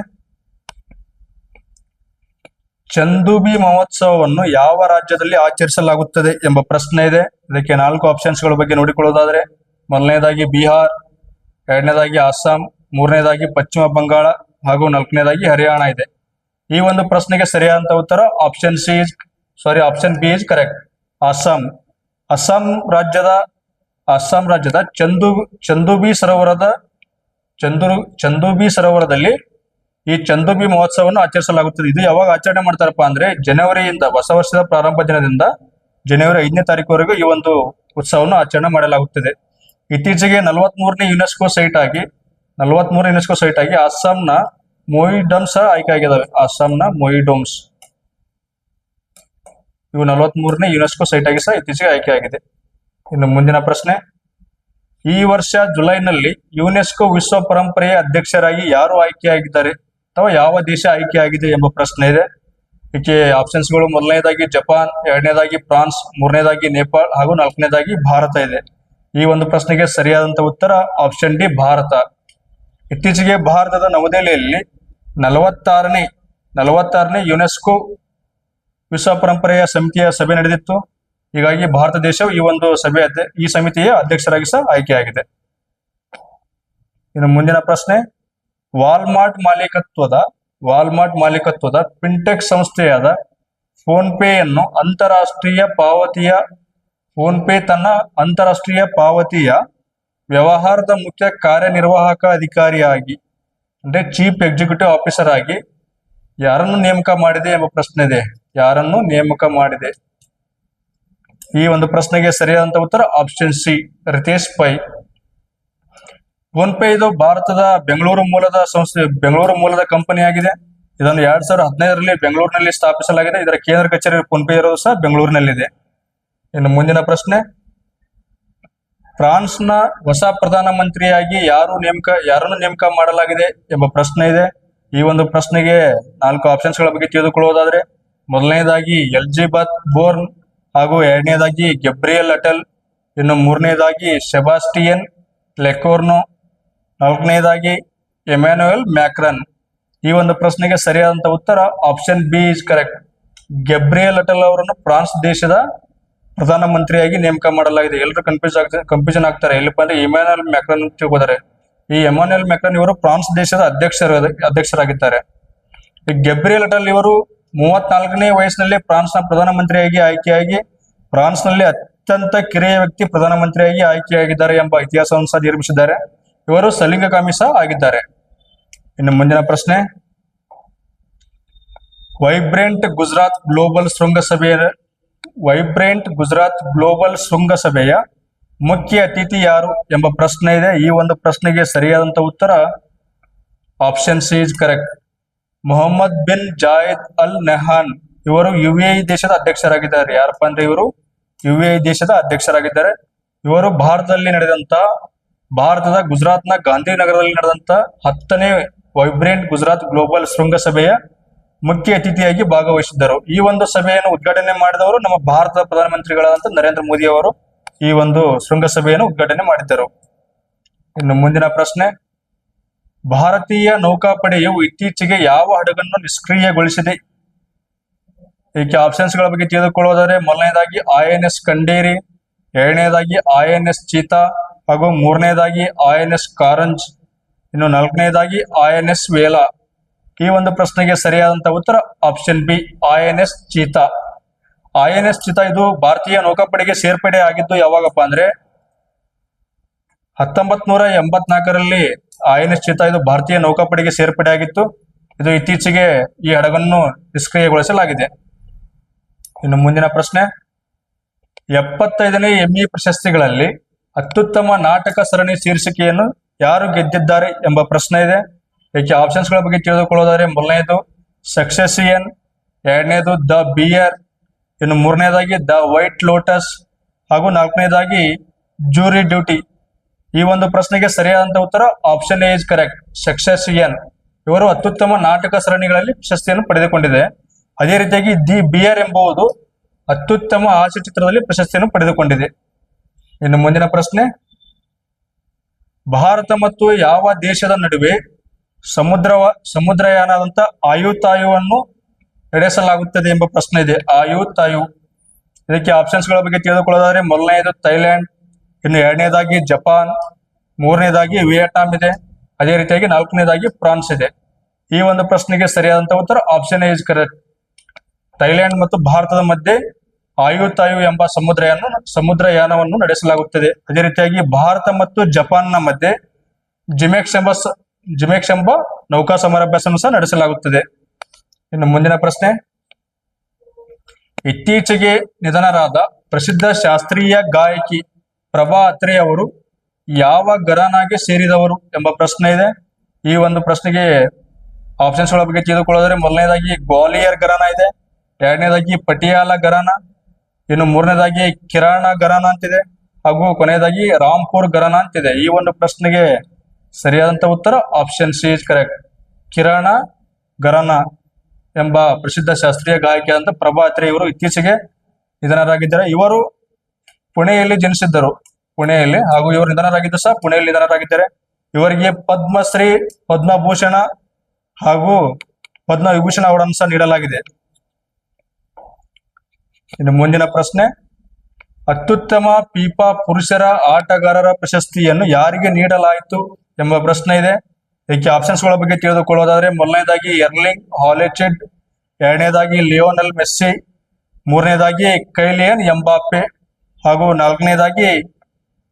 ಚಂದುಬಿ ಮಹೋತ್ಸವವನ್ನು ಯಾವ ರಾಜ್ಯದಲ್ಲಿ ಆಚರಿಸಲಾಗುತ್ತದೆ ಎಂಬ ಪ್ರಶ್ನೆ ಇದೆ. ಇದಕ್ಕೆ ನಾಲ್ಕು ಆಪ್ಷನ್ಸ್ಗಳ ಬಗ್ಗೆ ನೋಡಿಕೊಳ್ಳೋದಾದರೆ, ಮೊದಲನೇದಾಗಿ ಬಿಹಾರ್, ಎರಡನೇದಾಗಿ ಅಸ್ಸಾಂ, ಮೂರನೇದಾಗಿ ಪಶ್ಚಿಮ ಬಂಗಾಳ ಹಾಗೂ ನಾಲ್ಕನೇದಾಗಿ ಹರಿಯಾಣ ಇದೆ. ಈ ಒಂದು ಪ್ರಶ್ನೆಗೆ ಸರಿಯಾದಂತ ಉತ್ತರ option C is sorry option B is correct Assam Assam ರಾಜ್ಯದ ಅಸ್ಸಾಂ ರಾಜ್ಯದ ಚಂದು, ಚಂದುಬಿ ಸರೋವರದ ಚಂದು ಚಂದುಬಿ ಸರೋವರದಲ್ಲಿ ಈ ಚಂದುಬಿ ಮಹೋತ್ಸವವನ್ನು ಆಚರಿಸಲಾಗುತ್ತದೆ. ಇದು ಯಾವಾಗ ಆಚರಣೆ ಮಾಡ್ತಾರಪ್ಪ ಅಂದ್ರೆ ಜನವರಿಯಿಂದ ಹೊಸ ವರ್ಷದ ಪ್ರಾರಂಭ ದಿನದಿಂದ ಜನವರಿ ಐದನೇ ತಾರೀಕುವರೆಗೂ ಈ ಒಂದು ಉತ್ಸವವನ್ನು ಆಚರಣೆ ಮಾಡಲಾಗುತ್ತದೆ. ಇತ್ತೀಚೆಗೆ ನಲವತ್ಮೂರನೇ ಯುನೆಸ್ಕೋ ಸೈಟ್ ಆಗಿ, ನಲವತ್ಮೂರನೇ ಯುನೆಸ್ಕೋ ಸೈಟ್ ಆಗಿ ಅಸ್ಸಾಂನ ಮೊಯಿಡಮ್ಸ್ ಆಯ್ಕೆ ಆಗಿದಾವೆ ಅಸ್ಸಾಂನ ಮೊಯಿಡೋಮ್ಸ್. ಇವು ನಲವತ್ಮೂರನೇ ಯುನೆಸ್ಕೋ ಸೈಟ್ ಆಗಿ ಸಹ ಇತ್ತೀಚೆಗೆ ಆಯ್ಕೆ ಆಗಿದೆ ಇನ್ನು ಮುಂದಿನ ಪ್ರಶ್ನೆ. ಈ ವರ್ಷ ಜುಲೈನಲ್ಲಿ ಯುನೆಸ್ಕೋ ವಿಶ್ವ ಪರಂಪರೆಯ ಅಧ್ಯಕ್ಷರಾಗಿ ಯಾರು ಆಯ್ಕೆಯಾಗಿದ್ದಾರೆ ಅಥವಾ ಯಾವ ದೇಶ ಆಯ್ಕೆಯಾಗಿದೆ ಎಂಬ ಪ್ರಶ್ನೆ ಇದೆ. ಇದಕ್ಕೆ ಆಪ್ಷನ್ಸ್ಗಳು ಮೊದಲನೇದಾಗಿ ಜಪಾನ್, ಎರಡನೇದಾಗಿ ಫ್ರಾನ್ಸ್, ಮೂರನೇದಾಗಿ ನೇಪಾಳ್ ಹಾಗೂ ನಾಲ್ಕನೇದಾಗಿ ಭಾರತ ಇದೆ. ಈ ಒಂದು ಪ್ರಶ್ನೆಗೆ ಸರಿಯಾದಂತ ಉತ್ತರ ಆಪ್ಷನ್ ಡಿ ಭಾರತ. ಇತ್ತೀಚೆಗೆ ಭಾರತದ ನವದೆಹಲಿಯಲ್ಲಿ ನಲವತ್ತಾರನೇ ನಲವತ್ತಾರನೇ ಯುನೆಸ್ಕೋ ವಿಶ್ವ ಪರಂಪರೆಯ ಸಮಿತಿಯ ಸಭೆ ನಡೆದಿತ್ತು. ಹೀಗಾಗಿ ಭಾರತ ದೇಶವು ಈ ಒಂದು ಸಭೆ ಈ ಸಮಿತಿಯ ಅಧ್ಯಕ್ಷರಾಗಿ ಸಹ ಆಯ್ಕೆಯಾಗಿದೆ. ಇನ್ನು ಮುಂದಿನ ಪ್ರಶ್ನೆ, ವಾಲ್ಮಾರ್ಟ್ ಮಾಲೀಕತ್ವದ ವಾಲ್ಮಾರ್ಟ್ ಮಾಲೀಕತ್ವದ ಪಿಂಟೆಕ್ ಸಂಸ್ಥೆಯಾದ ಫೋನ್ ಪೇಯನ್ನು ಅಂತಾರಾಷ್ಟ್ರೀಯ ಪಾವತಿಯ ಫೋನ್ ಪೇ ತನ್ನ ಅಂತಾರಾಷ್ಟ್ರೀಯ ಪಾವತಿಯ ವ್ಯವಹಾರದ ಮುಖ್ಯ ಕಾರ್ಯನಿರ್ವಾಹಕ ಅಧಿಕಾರಿಯಾಗಿ ಅಂದ್ರೆ ಚೀಫ್ ಎಕ್ಸಿಕ್ಯೂಟಿವ್ ಆಫೀಸರ್ ಆಗಿ ಯಾರನ್ನು ನೇಮಕ ಮಾಡಿದೆ ಎಂಬ ಪ್ರಶ್ನೆ ಇದೆ. ಯಾರನ್ನು ನೇಮಕ ಮಾಡಿದೆ? ಈ ಒಂದು ಪ್ರಶ್ನೆಗೆ ಸರಿಯಾದಂತ ಉತ್ತರ option C Ritesh Pai PhonePe ಇದು ಭಾರತದ ಬೆಂಗಳೂರು ಮೂಲದ ಸಂಸ್ಥೆ, ಬೆಂಗಳೂರು ಮೂಲದ ಕಂಪನಿ ಆಗಿದೆ. ಇದನ್ನು ಎರಡ್ ಸಾವಿರದ ಹದಿನೈದರಲ್ಲಿ ಬೆಂಗಳೂರಿನಲ್ಲಿ ಸ್ಥಾಪಿಸಲಾಗಿದೆ. ಇದರ ಕೇಂದ್ರ ಕಚೇರಿ ಫೋನ್ ಪೇ ಇರೋದು ಸಹ ಬೆಂಗಳೂರಿನಲ್ಲಿದೆ. ಇನ್ನು ಮುಂದಿನ ಪ್ರಶ್ನೆ ಫ್ರಾನ್ಸ್ನ ಹೊಸ ಪ್ರಧಾನ ಮಂತ್ರಿಯಾಗಿ ಯಾರು ನೇಮಕ, ಯಾರನ್ನು ನೇಮಕ ಮಾಡಲಾಗಿದೆ ಎಂಬ ಪ್ರಶ್ನೆ ಇದೆ. ಈ ಒಂದು ಪ್ರಶ್ನೆಗೆ ನಾಲ್ಕು ಆಪ್ಷನ್ಸ್ಗಳ ಬಗ್ಗೆ ತಿಳಿದುಕೊಳ್ಳುವುದಾದ್ರೆ, ಮೊದಲನೇದಾಗಿ ಎಲ್ ಜಿ ಬತ್ ಬೋರ್ನ್ ಹಾಗೂ ಎರಡನೇದಾಗಿ ಗೆಬ್ರಿಯಲ್ ಅಟಲ್, ಇನ್ನು ಮೂರನೇದಾಗಿ ಸೆಬಾಸ್ಟಿಯನ್ ಲೆಕೋರ್ನೋ, ನಾಲ್ಕನೇದಾಗಿ ಎಮ್ಯಾನುಯಲ್ ಮ್ಯಾಕ್ರನ್. ಈ ಒಂದು ಪ್ರಶ್ನೆಗೆ ಸರಿಯಾದಂತ ಉತ್ತರ option B is correct. Gabriel Attal ಅವರನ್ನು ಫ್ರಾನ್ಸ್ ದೇಶದ ಪ್ರಧಾನಮಂತ್ರಿಯಾಗಿ ನೇಮಕ ಮಾಡಲಾಗಿದೆ. ಎಲ್ಲರೂ ಕನ್ಫ್ಯೂಸ್ ಆಗ್ತಾರೆ ಕನ್ಫ್ಯೂಷನ್ ಆಗ್ತಾರೆ. ಎಲ್ಲಿಪ್ಪ ಅಂದ್ರೆ ಇಮಾನ್ಯಲ್ ಮ್ಯಾಕ್ರನ್ ಈ ಎಮಾನ್ಯುಯಲ್ ಮ್ಯಾಕ್ರನ್ ಇವರು ಫ್ರಾನ್ಸ್ ದೇಶದ ಅಧ್ಯಕ್ಷರ, ಅಧ್ಯಕ್ಷರಾಗಿದ್ದಾರೆ. ಈ ಗೆಬ್ರಿಯಲ್ ಅಟಲ್ ಇವರು ಮೂವತ್ನಾಲ್ಕನೇ ವಯಸ್ಸಿನಲ್ಲಿ ಫ್ರಾನ್ಸ್ನ ಪ್ರಧಾನಮಂತ್ರಿಯಾಗಿ ಆಯ್ಕೆಯಾಗಿ, ಫ್ರಾನ್ಸ್ನಲ್ಲಿ ಅತ್ಯಂತ ಕಿರಿಯ ವ್ಯಕ್ತಿ ಪ್ರಧಾನಮಂತ್ರಿಯಾಗಿ ಆಯ್ಕೆಯಾಗಿದ್ದಾರೆ ಎಂಬ ಇತಿಹಾಸವನ್ನು ಸಹ ನಿರ್ಮಿಸಿದ್ದಾರೆ. ಇವರು ಸಲಿಂಗಕಾಮಿ ಸಹ ಆಗಿದ್ದಾರೆ. ಇನ್ನು ಮುಂದಿನ ಪ್ರಶ್ನೆ. ವೈಬ್ರೆಂಟ್ ಗುಜರಾತ್ ಗ್ಲೋಬಲ್ ಶೃಂಗಸಭೆಯ ವೈಬ್ರೆಂಟ್ ಗುಜರಾತ್ ಗ್ಲೋಬಲ್ ಶೃಂಗಸಭೆಯ ಮುಖ್ಯ ಅತಿಥಿ ಯಾರು ಎಂಬ ಪ್ರಶ್ನೆ ಇದೆ. ಈ ಒಂದು ಪ್ರಶ್ನೆಗೆ ಸರಿಯಾದಂತ ಉತ್ತರ option C is correct. Mohamed bin Zayed Al Nahyan. ಇವರು ಯು ಎ ದೇಶದ ಅಧ್ಯಕ್ಷರಾಗಿದ್ದಾರೆ. ಯಾರಪ್ಪ ಅಂದ್ರೆ ಇವರು? ಯು ಎ ದೇಶದ ಅಧ್ಯಕ್ಷರಾಗಿದ್ದಾರೆ. ಇವರು ಭಾರತದಲ್ಲಿ ನಡೆದಂತ, ಭಾರತದ ಗುಜರಾತ್ನ ಗಾಂಧಿನಗರದಲ್ಲಿ ನಡೆದಂತ ಹತ್ತನೇ ವೈಬ್ರೆಂಟ್ ಗುಜರಾತ್ ಗ್ಲೋಬಲ್ ಶೃಂಗಸಭೆಯ ಮುಖ್ಯ ಅತಿಥಿಯಾಗಿ ಭಾಗವಹಿಸಿದ್ದರು. ಈ ಒಂದು ಸಭೆಯನ್ನು ಉದ್ಘಾಟನೆ ಮಾಡಿದವರು ನಮ್ಮ ಭಾರತದ ಪ್ರಧಾನಮಂತ್ರಿಗಳಾದಂತ ನರೇಂದ್ರ ಮೋದಿ ಅವರು. ಈ ಒಂದು ಶೃಂಗಸಭೆಯನ್ನು ಉದ್ಘಾಟನೆ ಮಾಡಿದ್ದರು. ಇನ್ನು ಮುಂದಿನ ಪ್ರಶ್ನೆ, ಭಾರತೀಯ ನೌಕಾಪಡೆಯು ಇತ್ತೀಚೆಗೆ ಯಾವ ಹಡಗನ್ನು ನಿಷ್ಕ್ರಿಯಗೊಳಿಸಿದೆ? ಇದಕ್ಕೆ ಆಪ್ಷನ್ಸ್ಗಳ ಬಗ್ಗೆ ತಿಳಿದುಕೊಳ್ಳೋದಾದ್ರೆ, ಮೊದಲನೇದಾಗಿ ಐ ಎನ್ ಎಸ್ ಕಂಡೇರಿ ಎರಡನೇದಾಗಿ ಐ ಎನ್ ಎಸ್ ಚೀತಾ ಹಾಗೂ ಮೂರನೇದಾಗಿ ಐ ಎನ್ ಎಸ್ ಕಾರಂಜ್ ಇನ್ನು ನಾಲ್ಕನೇದಾಗಿ ಐ ಎನ್ ಎಸ್ ವೇಲಾ ಈ ಒಂದು ಪ್ರಶ್ನೆಗೆ ಸರಿಯಾದಂತ ಉತ್ತರ option B I N S Cheetah. I N S Cheetah ಇದು ಭಾರತೀಯ ನೌಕಾಪಡೆಗೆ ಸೇರ್ಪಡೆ ಆಗಿದ್ದು ಯಾವಾಗಪ್ಪ ಅಂದ್ರೆ ಹತ್ತೊಂಬತ್ ನೂರ ಎಂಬತ್ನಾಲ್ಕರಲ್ಲಿ ಐ ಎನ್ ಎಸ್ ಚೀತಾ ಇದು ಭಾರತೀಯ ನೌಕಾಪಡೆಗೆ ಸೇರ್ಪಡೆ ಆಗಿತ್ತು. ಇದು ಇತ್ತೀಚೆಗೆ ಈ ಹಡಗನ್ನು ನಿಷ್ಕ್ರಿಯಗೊಳಿಸಲಾಗಿದೆ. ಇನ್ನು ಮುಂದಿನ ಪ್ರಶ್ನೆ, ಎಪ್ಪತ್ತೈದನೇ ಎಂಇ ಪ್ರಶಸ್ತಿಗಳಲ್ಲಿ ಅತ್ಯುತ್ತಮ ನಾಟಕ ಸರಣಿ ಶೀರ್ಷಿಕೆಯನ್ನು ಯಾರು ಗೆದ್ದಿದ್ದಾರೆ ಎಂಬ ಪ್ರಶ್ನೆ ಇದೆ. ಇದಕ್ಕೆ ಆಪ್ಷನ್ಸ್ಗಳ ಬಗ್ಗೆ ತಿಳಿದುಕೊಳ್ಳೋದಾದ್ರೆ ಮೊದಲನೇದು ಸಕ್ಸೆಸಿಯನ್, ಎರಡನೇದು ದ ಬಿಯರ್, ಇನ್ನು ಮೂರನೇದಾಗಿ ದ ವೈಟ್ ಲೋಟಸ್, ಹಾಗೂ ನಾಲ್ಕನೇದಾಗಿ ಜೂರಿ ಡ್ಯೂಟಿ. ಈ ಒಂದು ಪ್ರಶ್ನೆಗೆ ಸರಿಯಾದಂತ ಉತ್ತರ option A is correct Succession. ಇವರು ಅತ್ಯುತ್ತಮ ನಾಟಕ ಸರಣಿಗಳಲ್ಲಿ ಪ್ರಶಸ್ತಿಯನ್ನು ಪಡೆದುಕೊಂಡಿದೆ. ಅದೇ ರೀತಿಯಾಗಿ ದಿ ಬಿಯರ್ ಎಂಬುದು ಅತ್ಯುತ್ತಮ ಹಾಸ್ಯ ಚಿತ್ರದಲ್ಲಿ ಪ್ರಶಸ್ತಿಯನ್ನು ಪಡೆದುಕೊಂಡಿದೆ. ಇನ್ನು ಮುಂದಿನ ಪ್ರಶ್ನೆ, ಭಾರತ ಮತ್ತು ಯಾವ ದೇಶದ ನಡುವೆ ಸಮುದ್ರ ಸಮುದ್ರಯಾನದಂತ ಆಯುತಾಯುವನ್ನು ನಡೆಸಲಾಗುತ್ತದೆ ಎಂಬ ಪ್ರಶ್ನೆ ಇದೆ. ಆಯುತಾಯು. ಇದಕ್ಕೆ ಆಪ್ಷನ್ಸ್ಗಳ ಬಗ್ಗೆ ತಿಳಿದುಕೊಳ್ಳೋದಾದ್ರೆ ಮೊದಲನೆಯದು ಥೈಲ್ಯಾಂಡ್, ಇನ್ನು ಎರಡನೇದಾಗಿ ಜಪಾನ್, ಮೂರನೇದಾಗಿ ವಿಯೆಟ್ನಾಂ ಇದೆ. ಅದೇ ರೀತಿಯಾಗಿ ನಾಲ್ಕನೇದಾಗಿ ಫ್ರಾನ್ಸ್ ಇದೆ. ಈ ಒಂದು ಪ್ರಶ್ನೆಗೆ ಸರಿಯಾದಂತ ಉತ್ತರ ಆಪ್ಷನ್ ಇಸ್ ಕರೆಕ್ಟ್. ಥೈಲ್ಯಾಂಡ್ ಮತ್ತು ಭಾರತದ ಮಧ್ಯೆ ಆಯುತಾಯು ಎಂಬ ಸಮುದ್ರಯಾನ ಸಮುದ್ರಯಾನವನ್ನು ನಡೆಸಲಾಗುತ್ತದೆ. ಅದೇ ರೀತಿಯಾಗಿ ಭಾರತ ಮತ್ತು ಜಪಾನ್ನ ಮಧ್ಯೆ ಜಿಮೆಕ್ಸ್ ಎಂಬ ಜಿಮೆಕ್ಸ್ ಎಂಬ ನೌಕಾ ಸಮರಾಭ್ಯಾಸವನ್ನು ಸಹ ನಡೆಸಲಾಗುತ್ತದೆ. ಇನ್ನು ಮುಂದಿನ ಪ್ರಶ್ನೆ. ಇತ್ತೀಚೆಗೆ ನಿಧನರಾದ ಪ್ರಸಿದ್ಧ ಶಾಸ್ತ್ರೀಯ ಗಾಯಕಿ ಪ್ರಭಾ ಅತ್ರೆ ಅವರು ಯಾವ ಘರಾನಾಗೆ ಸೇರಿದವರು ಎಂಬ ಪ್ರಶ್ನೆ ಇದೆ. ಈ ಒಂದು ಪ್ರಶ್ನೆಗೆ ಆಪ್ಷನ್ಸ್ಗಳ ಬಗ್ಗೆ ತಿಳಿದುಕೊಳ್ಳೋದ್ರೆ ಮೊದಲನೇದಾಗಿ ಗ್ವಾಲಿಯರ್ ಘರಾನ ಇದೆ, ಎರಡನೇದಾಗಿ ಪಟಿಯಾಲ ಘರಾನ, ಇನ್ನು ಮೂರನೇದಾಗಿ ಕಿರಾಣ ಘರಾನ ಅಂತಿದೆ, ಹಾಗೂ ಕೊನೆಯದಾಗಿ ರಾಮ್ಪುರ್ ಘರಾನ ಅಂತಿದೆ. ಈ ಒಂದು ಪ್ರಶ್ನೆಗೆ ಸರಿಯಾದಂತ ಉತ್ತರ option C is correct Kirana, gharana ಎಂಬ ಪ್ರಸಿದ್ಧ ಶಾಸ್ತ್ರೀಯ ಗಾಯಕಿಯಾದಂತ ಪ್ರಭಾತ್ರಿ ಇವರು ಇತ್ತೀಚೆಗೆ ನಿಧನರಾಗಿದ್ದಾರೆ. ಇವರು ಪುಣೆಯಲ್ಲಿ ಜನಿಸಿದ್ದರು. ಪುಣೆಯಲ್ಲಿ ಹಾಗೂ ಇವರು ನಿಧನರಾಗಿದ್ದು ಸಹ ಪುಣೆಯಲ್ಲಿ ನಿಧನರಾಗಿದ್ದಾರೆ. ಇವರಿಗೆ ಪದ್ಮಶ್ರೀ, ಪದ್ಮಭೂಷಣ ಹಾಗೂ ಪದ್ಮ ವಿಭೂಷಣ ಅವರನ್ನು ಸಹ ನೀಡಲಾಗಿದೆ. ಇನ್ನು ಮುಂದಿನ ಪ್ರಶ್ನೆ. ಅತ್ಯುತ್ತಮ ಪೀಪಾ ಪುರುಷರ ಆಟಗಾರರ ಪ್ರಶಸ್ತಿಯನ್ನು ಯಾರಿಗೆ ನೀಡಲಾಯಿತು? ಎಂಬ ಪ್ರಶ್ನೆ ಇದೆ. ಇದಕ್ಕೆ ಆಪ್ಷನ್ಸ್ಗಳ ಬಗ್ಗೆ ತಿಳಿದುಕೊಳ್ಳೋದಾದ್ರೆ, ಮೊದಲನೇದಾಗಿ ಎರ್ಲಿಂಗ್ ಹಾಲೆಚೆಡ್ ಎರಡನೇದಾಗಿ ಲಿಯೋನಲ್ ಮೆಸ್ಸಿ ಮೂರನೇದಾಗಿ ಕೈಲಿಯನ್ ಎಂಬಾಪೆ ಹಾಗೂ ನಾಲ್ಕನೇದಾಗಿ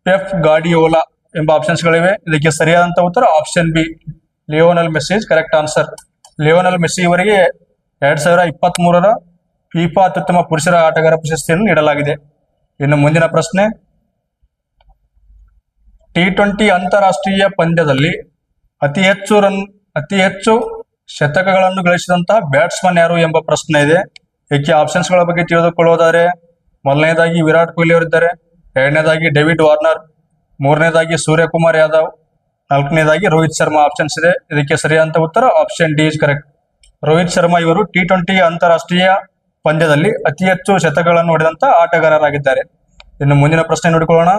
ಪೆಫ್ ಗಾಡಿಯೋಲಾ ಎಂಬ ಆಪ್ಷನ್ಸ್ ಗಳಿವೆ. ಇದಕ್ಕೆ ಸರಿಯಾದಂತ ಉತ್ತರ option B Lionel Messi correct answer Lionel Messi ಇವರಿಗೆ ಎರಡ್ ಸಾವಿರ ಇಪ್ಪತ್ತ್ ಮೂರರ ಫಿಫಾ ಅತ್ಯುತ್ತಮ ಪುರುಷರ ಆಟಗಾರ ಪ್ರಶಸ್ತಿಯನ್ನು ನೀಡಲಾಗಿದೆ. ಇನ್ನು ಮುಂದಿನ ಪ್ರಶ್ನೆ ಟಿ ಟ್ವೆಂಟಿ ಅಂತಾರಾಷ್ಟ್ರೀಯ ಪಂದ್ಯದಲ್ಲಿ ಅತಿ ಹೆಚ್ಚು ರನ್, ಅತಿ ಹೆಚ್ಚು ಶತಕಗಳನ್ನು ಗಳಿಸಿದಂತಹ ಬ್ಯಾಟ್ಸ್ಮನ್ ಯಾರು ಎಂಬ ಪ್ರಶ್ನೆ ಇದೆ. ಇದಕ್ಕೆ ಆಪ್ಷನ್ಸ್ಗಳ ಬಗ್ಗೆ ತಿಳಿದುಕೊಳ್ಳೋದಾದ್ರೆ ಮೊದಲನೇದಾಗಿ ವಿರಾಟ್ ಕೊಹ್ಲಿ ಅವರಿದ್ದಾರೆ, ಎರಡನೇದಾಗಿ ಡೇವಿಡ್ ವಾರ್ನರ್, ಮೂರನೇದಾಗಿ ಸೂರ್ಯಕುಮಾರ್ ಯಾದವ್, ನಾಲ್ಕನೇದಾಗಿ ರೋಹಿತ್ ಶರ್ಮಾ ಆಪ್ಷನ್ಸ್ ಇದೆ. ಇದಕ್ಕೆ ಸರಿಯಾದ ಉತ್ತರ option D is correct. Rohit Sharma ಇವರು ಟಿ ಟ್ವೆಂಟಿ ಅಂತಾರಾಷ್ಟ್ರೀಯ ಪಂದ್ಯದಲ್ಲಿ ಅತಿ ಹೆಚ್ಚು ಶತಕಗಳನ್ನು ಹೊಡೆದಂತ ಆಟಗಾರರಾಗಿದ್ದಾರೆ. ಇನ್ನು ಮುಂದಿನ ಪ್ರಶ್ನೆ ನೋಡಿಕೊಳ್ಳೋಣ.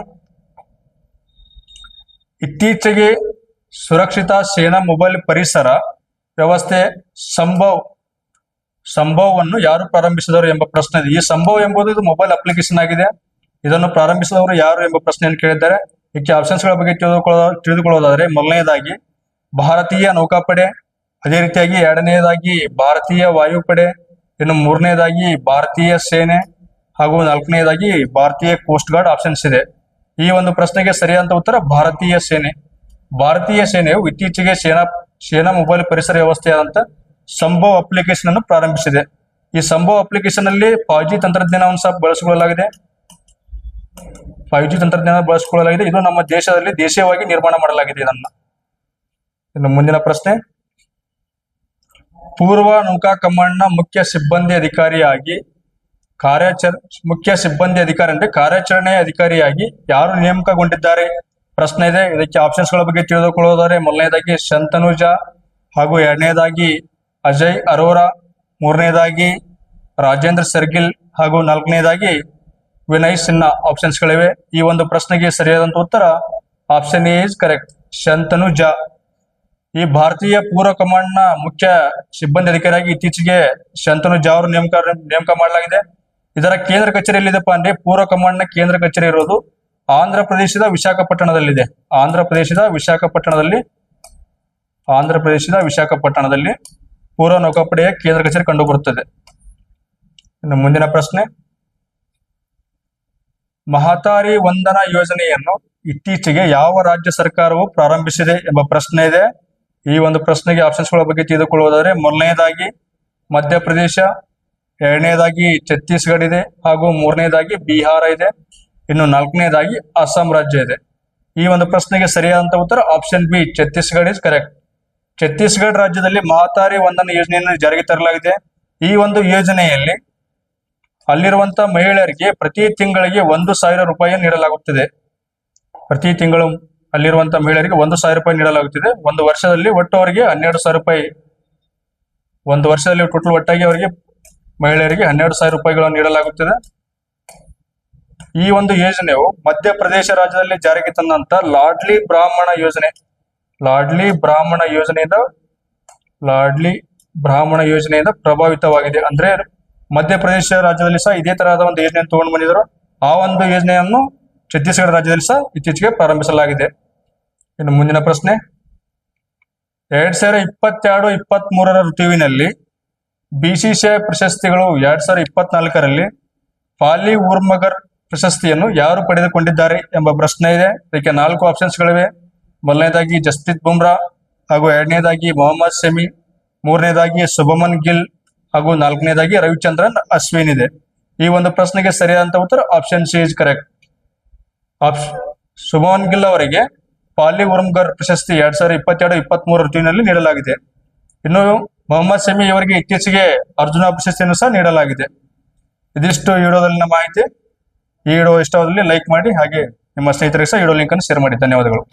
ಇತ್ತೀಚೆಗೆ ಸುರಕ್ಷಿತ ಸೇನಾ ಮೊಬೈಲ್ ಪರಿಸರ ವ್ಯವಸ್ಥೆ ಸಂಭವ್, ಸಂಭವವನ್ನು ಯಾರು ಪ್ರಾರಂಭಿಸಿದವರು ಎಂಬ ಪ್ರಶ್ನೆ ಇದೆ. ಈ ಸಂಭವ ಎಂಬುದು ಇದು ಮೊಬೈಲ್ ಅಪ್ಲಿಕೇಶನ್ ಆಗಿದೆ. ಇದನ್ನು ಪ್ರಾರಂಭಿಸಿದವರು ಯಾರು ಎಂಬ ಪ್ರಶ್ನೆಯನ್ನು ಕೇಳಿದ್ದಾರೆ. ಇದಕ್ಕೆ ಆಪ್ಷನ್ಸ್ಗಳ ಬಗ್ಗೆ ತಿಳಿದುಕೊಳ್ಳೋ, ತಿಳಿದುಕೊಳ್ಳೋದಾದ್ರೆ ಮೊದಲನೇದಾಗಿ ಭಾರತೀಯ ನೌಕಾಪಡೆ, ಅದೇ ರೀತಿಯಾಗಿ ಎರಡನೆಯದಾಗಿ ಭಾರತೀಯ ವಾಯುಪಡೆ, ಇನ್ನು ಮೂರನೇದಾಗಿ ಭಾರತೀಯ ಸೇನೆ ಹಾಗೂ ನಾಲ್ಕನೇದಾಗಿ ಭಾರತೀಯ ಕೋಸ್ಟ್ ಗಾರ್ಡ್ ಆಪ್ಷನ್ಸ್ ಇದೆ. ಈ ಒಂದು ಪ್ರಶ್ನೆಗೆ ಸರಿಯಾದ ಉತ್ತರ ಭಾರತೀಯ ಸೇನೆ. ಭಾರತೀಯ ಸೇನೆಯು ಇತ್ತೀಚೆಗೆ ಸೇನಾ ಸೇನಾ ಮೊಬೈಲ್ ಪರಿಸರ ವ್ಯವಸ್ಥೆಯಾದಂತ ಸಂಭವ್ ಅಪ್ಲಿಕೇಶನ್ ಅನ್ನು ಪ್ರಾರಂಭಿಸಿದೆ. ಈ ಸಂಭವ್ ಅಪ್ಲಿಕೇಶನ್ ಅಲ್ಲಿ ಫೈವ್ ಜಿ ತಂತ್ರಜ್ಞಾನವನ್ನು ಸಹ ಬಳಸಿಕೊಳ್ಳಲಾಗಿದೆ. ಫೈವ್ ಜಿ ತಂತ್ರಜ್ಞಾನ ಬಳಸಿಕೊಳ್ಳಲಾಗಿದೆ. ಇದು ನಮ್ಮ ದೇಶದಲ್ಲಿ ದೇಶೀಯವಾಗಿ ನಿರ್ಮಾಣ ಮಾಡಲಾಗಿದೆ ಇದನ್ನ. ಇನ್ನು ಮುಂದಿನ ಪ್ರಶ್ನೆ. ಪೂರ್ವ ನೌಕಾ ಕಮಾಂಡ್ನ ಮುಖ್ಯ ಸಿಬ್ಬಂದಿ ಅಧಿಕಾರಿಯಾಗಿ ಕಾರ್ಯಾಚರ, ಮುಖ್ಯ ಸಿಬ್ಬಂದಿ ಅಧಿಕಾರಿ ಅಂದ್ರೆ ಕಾರ್ಯಾಚರಣೆ ಅಧಿಕಾರಿಯಾಗಿ ಯಾರು ನೇಮಕಗೊಂಡಿದ್ದಾರೆ? ಪ್ರಶ್ನೆ ಇದೆ. ಇದಕ್ಕೆ ಆಪ್ಷನ್ಸ್ಗಳ ಬಗ್ಗೆ ತಿಳಿದುಕೊಳ್ಳೋದಾದ್ರೆ ಮೊದಲನೇದಾಗಿ ಶಂತನುಜ ಹಾಗೂ ಎರಡನೇದಾಗಿ ಅಜಯ್ ಅರೋರಾ, ಮೂರನೇದಾಗಿ ರಾಜೇಂದ್ರ ಸರ್ಗಿಲ್ ಹಾಗೂ ನಾಲ್ಕನೇದಾಗಿ ವಿನಯ್ ಸಿನ್ಹಾ ಆಪ್ಷನ್ಸ್ಗಳಿವೆ. ಈ ಒಂದು ಪ್ರಶ್ನೆಗೆ ಸರಿಯಾದಂತ ಉತ್ತರ option A is correct Shantanu Jha ಈ ಭಾರತೀಯ ಪೂರ್ವ ಕಮಾಂಡ್ನ ಮುಖ್ಯ ಸಿಬ್ಬಂದಿ ಅಧಿಕಾರಿಯಾಗಿ ಇತ್ತೀಚೆಗೆ ಶಂತನು ಜಾ ಅವರು ನೇಮಕ ನೇಮಕ ಮಾಡಲಾಗಿದೆ. ಇದರ ಕೇಂದ್ರ ಕಚೇರಿ ಎಲ್ಲಿದೆಪ್ಪ ಅಂದ್ರೆ ಪೂರ್ವ ಕಮಾಂಡ್ನ ಕೇಂದ್ರ ಕಚೇರಿ ಇರೋದು ಆಂಧ್ರ ಪ್ರದೇಶದ ವಿಶಾಖಪಟ್ಟಣದಲ್ಲಿದೆ. ಆಂಧ್ರ ಪ್ರದೇಶದ ವಿಶಾಖಪಟ್ಟಣದಲ್ಲಿ, ಆಂಧ್ರ ಪ್ರದೇಶದ ವಿಶಾಖಪಟ್ಟಣದಲ್ಲಿ ಪೂರ್ವ ನೌಕಾಪಡೆಯ ಕೇಂದ್ರ ಕಚೇರಿ ಕಂಡುಬರುತ್ತದೆ. ಇನ್ನು ಮುಂದಿನ ಪ್ರಶ್ನೆ. ಮಹತಾರಿ ವಂದನಾ ಯೋಜನೆಯನ್ನು ಇತ್ತೀಚೆಗೆ ಯಾವ ರಾಜ್ಯ ಸರ್ಕಾರವು ಪ್ರಾರಂಭಿಸಿದೆ ಎಂಬ ಪ್ರಶ್ನೆ ಇದೆ. ಈ ಒಂದು ಪ್ರಶ್ನೆಗೆ ಆಪ್ಷನ್ಸ್ಗಳ ಬಗ್ಗೆ ತಿಳಿದುಕೊಳ್ಳುವುದಾದರೆ, ಮೊದಲನೇದಾಗಿ ಮಧ್ಯಪ್ರದೇಶ ಎರಡನೇದಾಗಿ ಛತ್ತೀಸ್ಗಢ ಇದೆ ಹಾಗೂ ಮೂರನೇದಾಗಿ ಬಿಹಾರ ಇದೆ. ಇನ್ನು ನಾಲ್ಕನೇದಾಗಿ ಅಸ್ಸಾಂ ರಾಜ್ಯ ಇದೆ. ಈ ಒಂದು ಪ್ರಶ್ನೆಗೆ ಸರಿಯಾದಂತ ಉತ್ತರ option B, Chhattisgarh is correct Chhattisgarh ರಾಜ್ಯದಲ್ಲಿ ಮಾತಾರಿ ವಂದನ ಯೋಜನೆಯನ್ನು ಜಾರಿಗೆ ತರಲಾಗಿದೆ. ಈ ಒಂದು ಯೋಜನೆಯಲ್ಲಿ ಅಲ್ಲಿರುವಂತಹ ಮಹಿಳೆಯರಿಗೆ ಪ್ರತಿ ತಿಂಗಳಿಗೆ ಒಂದು ಸಾವಿರ ರೂಪಾಯಿ ನೀಡಲಾಗುತ್ತದೆ. ಪ್ರತಿ ತಿಂಗಳು ಅಲ್ಲಿರುವಂತಹ ಮಹಿಳೆಯರಿಗೆ ಒಂದು ಸಾವಿರ ರೂಪಾಯಿ ನೀಡಲಾಗುತ್ತಿದೆ. ಒಂದು ವರ್ಷದಲ್ಲಿ ಒಟ್ಟು ಅವರಿಗೆ ಹನ್ನೆರಡು ಸಾವಿರ ರೂಪಾಯಿ, ಒಂದು ವರ್ಷದಲ್ಲಿ ಟೋಟಲ್ ಒಟ್ಟಾಗಿ ಅವರಿಗೆ ಮಹಿಳೆಯರಿಗೆ ಹನ್ನೆರಡು ಸಾವಿರ ರೂಪಾಯಿಗಳನ್ನು ನೀಡಲಾಗುತ್ತದೆ. ಈ ಒಂದು ಯೋಜನೆಯು ಮಧ್ಯಪ್ರದೇಶ ರಾಜ್ಯದಲ್ಲಿ ಜಾರಿಗೆ ತಂದಂತ ಲಾಡ್ಲಿ ಬ್ರಾಹ್ಮಣ ಯೋಜನೆ. ಲಾಡ್ಲಿ ಬ್ರಾಹ್ಮಣ ಯೋಜನೆಯಿಂದ, ಲಾಡ್ಲಿ ಬ್ರಾಹ್ಮಣ ಯೋಜನೆಯಿಂದ ಪ್ರಭಾವಿತವಾಗಿದೆ. ಅಂದ್ರೆ ಮಧ್ಯಪ್ರದೇಶ ರಾಜ್ಯದಲ್ಲಿ ಸಹ ಇದೇ ತರಹದ ಒಂದು ಯೋಜನೆಯನ್ನು ತಗೊಂಡು ಬಂದಿದ್ರು ಆ ಒಂದು ಯೋಜನೆಯನ್ನು ಛತ್ತೀಸ್ಗಢ ರಾಜ್ಯದಲ್ಲಿ ಸಹ ಇತ್ತೀಚೆಗೆ ಪ್ರಾರಂಭಿಸಲಾಗಿದೆ. ಇನ್ನು ಮುಂದಿನ ಪ್ರಶ್ನೆ. ಎರಡ್ ಸಾವಿರ ಇಪ್ಪತ್ತೆರಡು ಇಪ್ಪತ್ತ್ ಮೂರರ ಋತುವಿನಲ್ಲಿ ಬಿಸಿಸಿಐ ಪ್ರಶಸ್ತಿಗಳು ಎರಡ್ ಸಾವಿರದ ಇಪ್ಪತ್ನಾಲ್ಕರಲ್ಲಿ ಪಾಲಿ ಊರ್ಮಗರ್ ಪ್ರಶಸ್ತಿಯನ್ನು ಯಾರು ಪಡೆದುಕೊಂಡಿದ್ದಾರೆ ಎಂಬ ಪ್ರಶ್ನೆ ಇದೆ. ಇದಕ್ಕೆ ನಾಲ್ಕು ಆಪ್ಷನ್ಸ್ಗಳಿವೆ ಮೊದಲನೇದಾಗಿ ಜಸ್ಪ್ರೀತ್ ಬುಮ್ರಾ ಹಾಗೂ ಎರಡನೇದಾಗಿ ಮೊಹಮ್ಮದ್ ಶಮಿ, ಮೂರನೇದಾಗಿ ಶುಭಮನ್ ಗಿಲ್ ಹಾಗೂ ನಾಲ್ಕನೇದಾಗಿ ರವಿಚಂದ್ರನ್, ಅಶ್ವಿನ್ ಇದೆ. ಈ ಒಂದು ಪ್ರಶ್ನೆಗೆ ಸರಿಯಾದಂತ ಉತ್ತರ option C is correct Shubman Gill ಅವರಿಗೆ ಪಾಲಿ ಉರ್ಮ್ಗರ್ ಪ್ರಶಸ್ತಿ ಎರಡ್ ಸಾವಿರದ ಇಪ್ಪತ್ತೆರಡು ಇಪ್ಪತ್ತ್ ಮೂರು ಋತುವಿನಲ್ಲಿ ನೀಡಲಾಗಿದೆ. ಇನ್ನು ಮೊಹಮ್ಮದ್ ಶಮಿ ಅವರಿಗೆ ಇತ್ತೀಚೆಗೆ ಅರ್ಜುನ ಪ್ರಶಸ್ತಿಯನ್ನು ಸಹ ನೀಡಲಾಗಿದೆ. ಇದಿಷ್ಟು ವಿಡಿಯೋದಲ್ಲಿನ ಮಾಹಿತಿ. ಈ ವಿಡಿಯೋ ಇಷ್ಟವಾದಲ್ಲಿ ಲೈಕ್ ಮಾಡಿ ಹಾಗೆ ನಿಮ್ಮ ಸ್ನೇಹಿತರಿಗೆ ಸಹ ವಿಡಿಯೋ ಲಿಂಕ್ ಅನ್ನು ಶೇರ್ ಮಾಡಿ. ಧನ್ಯವಾದಗಳು.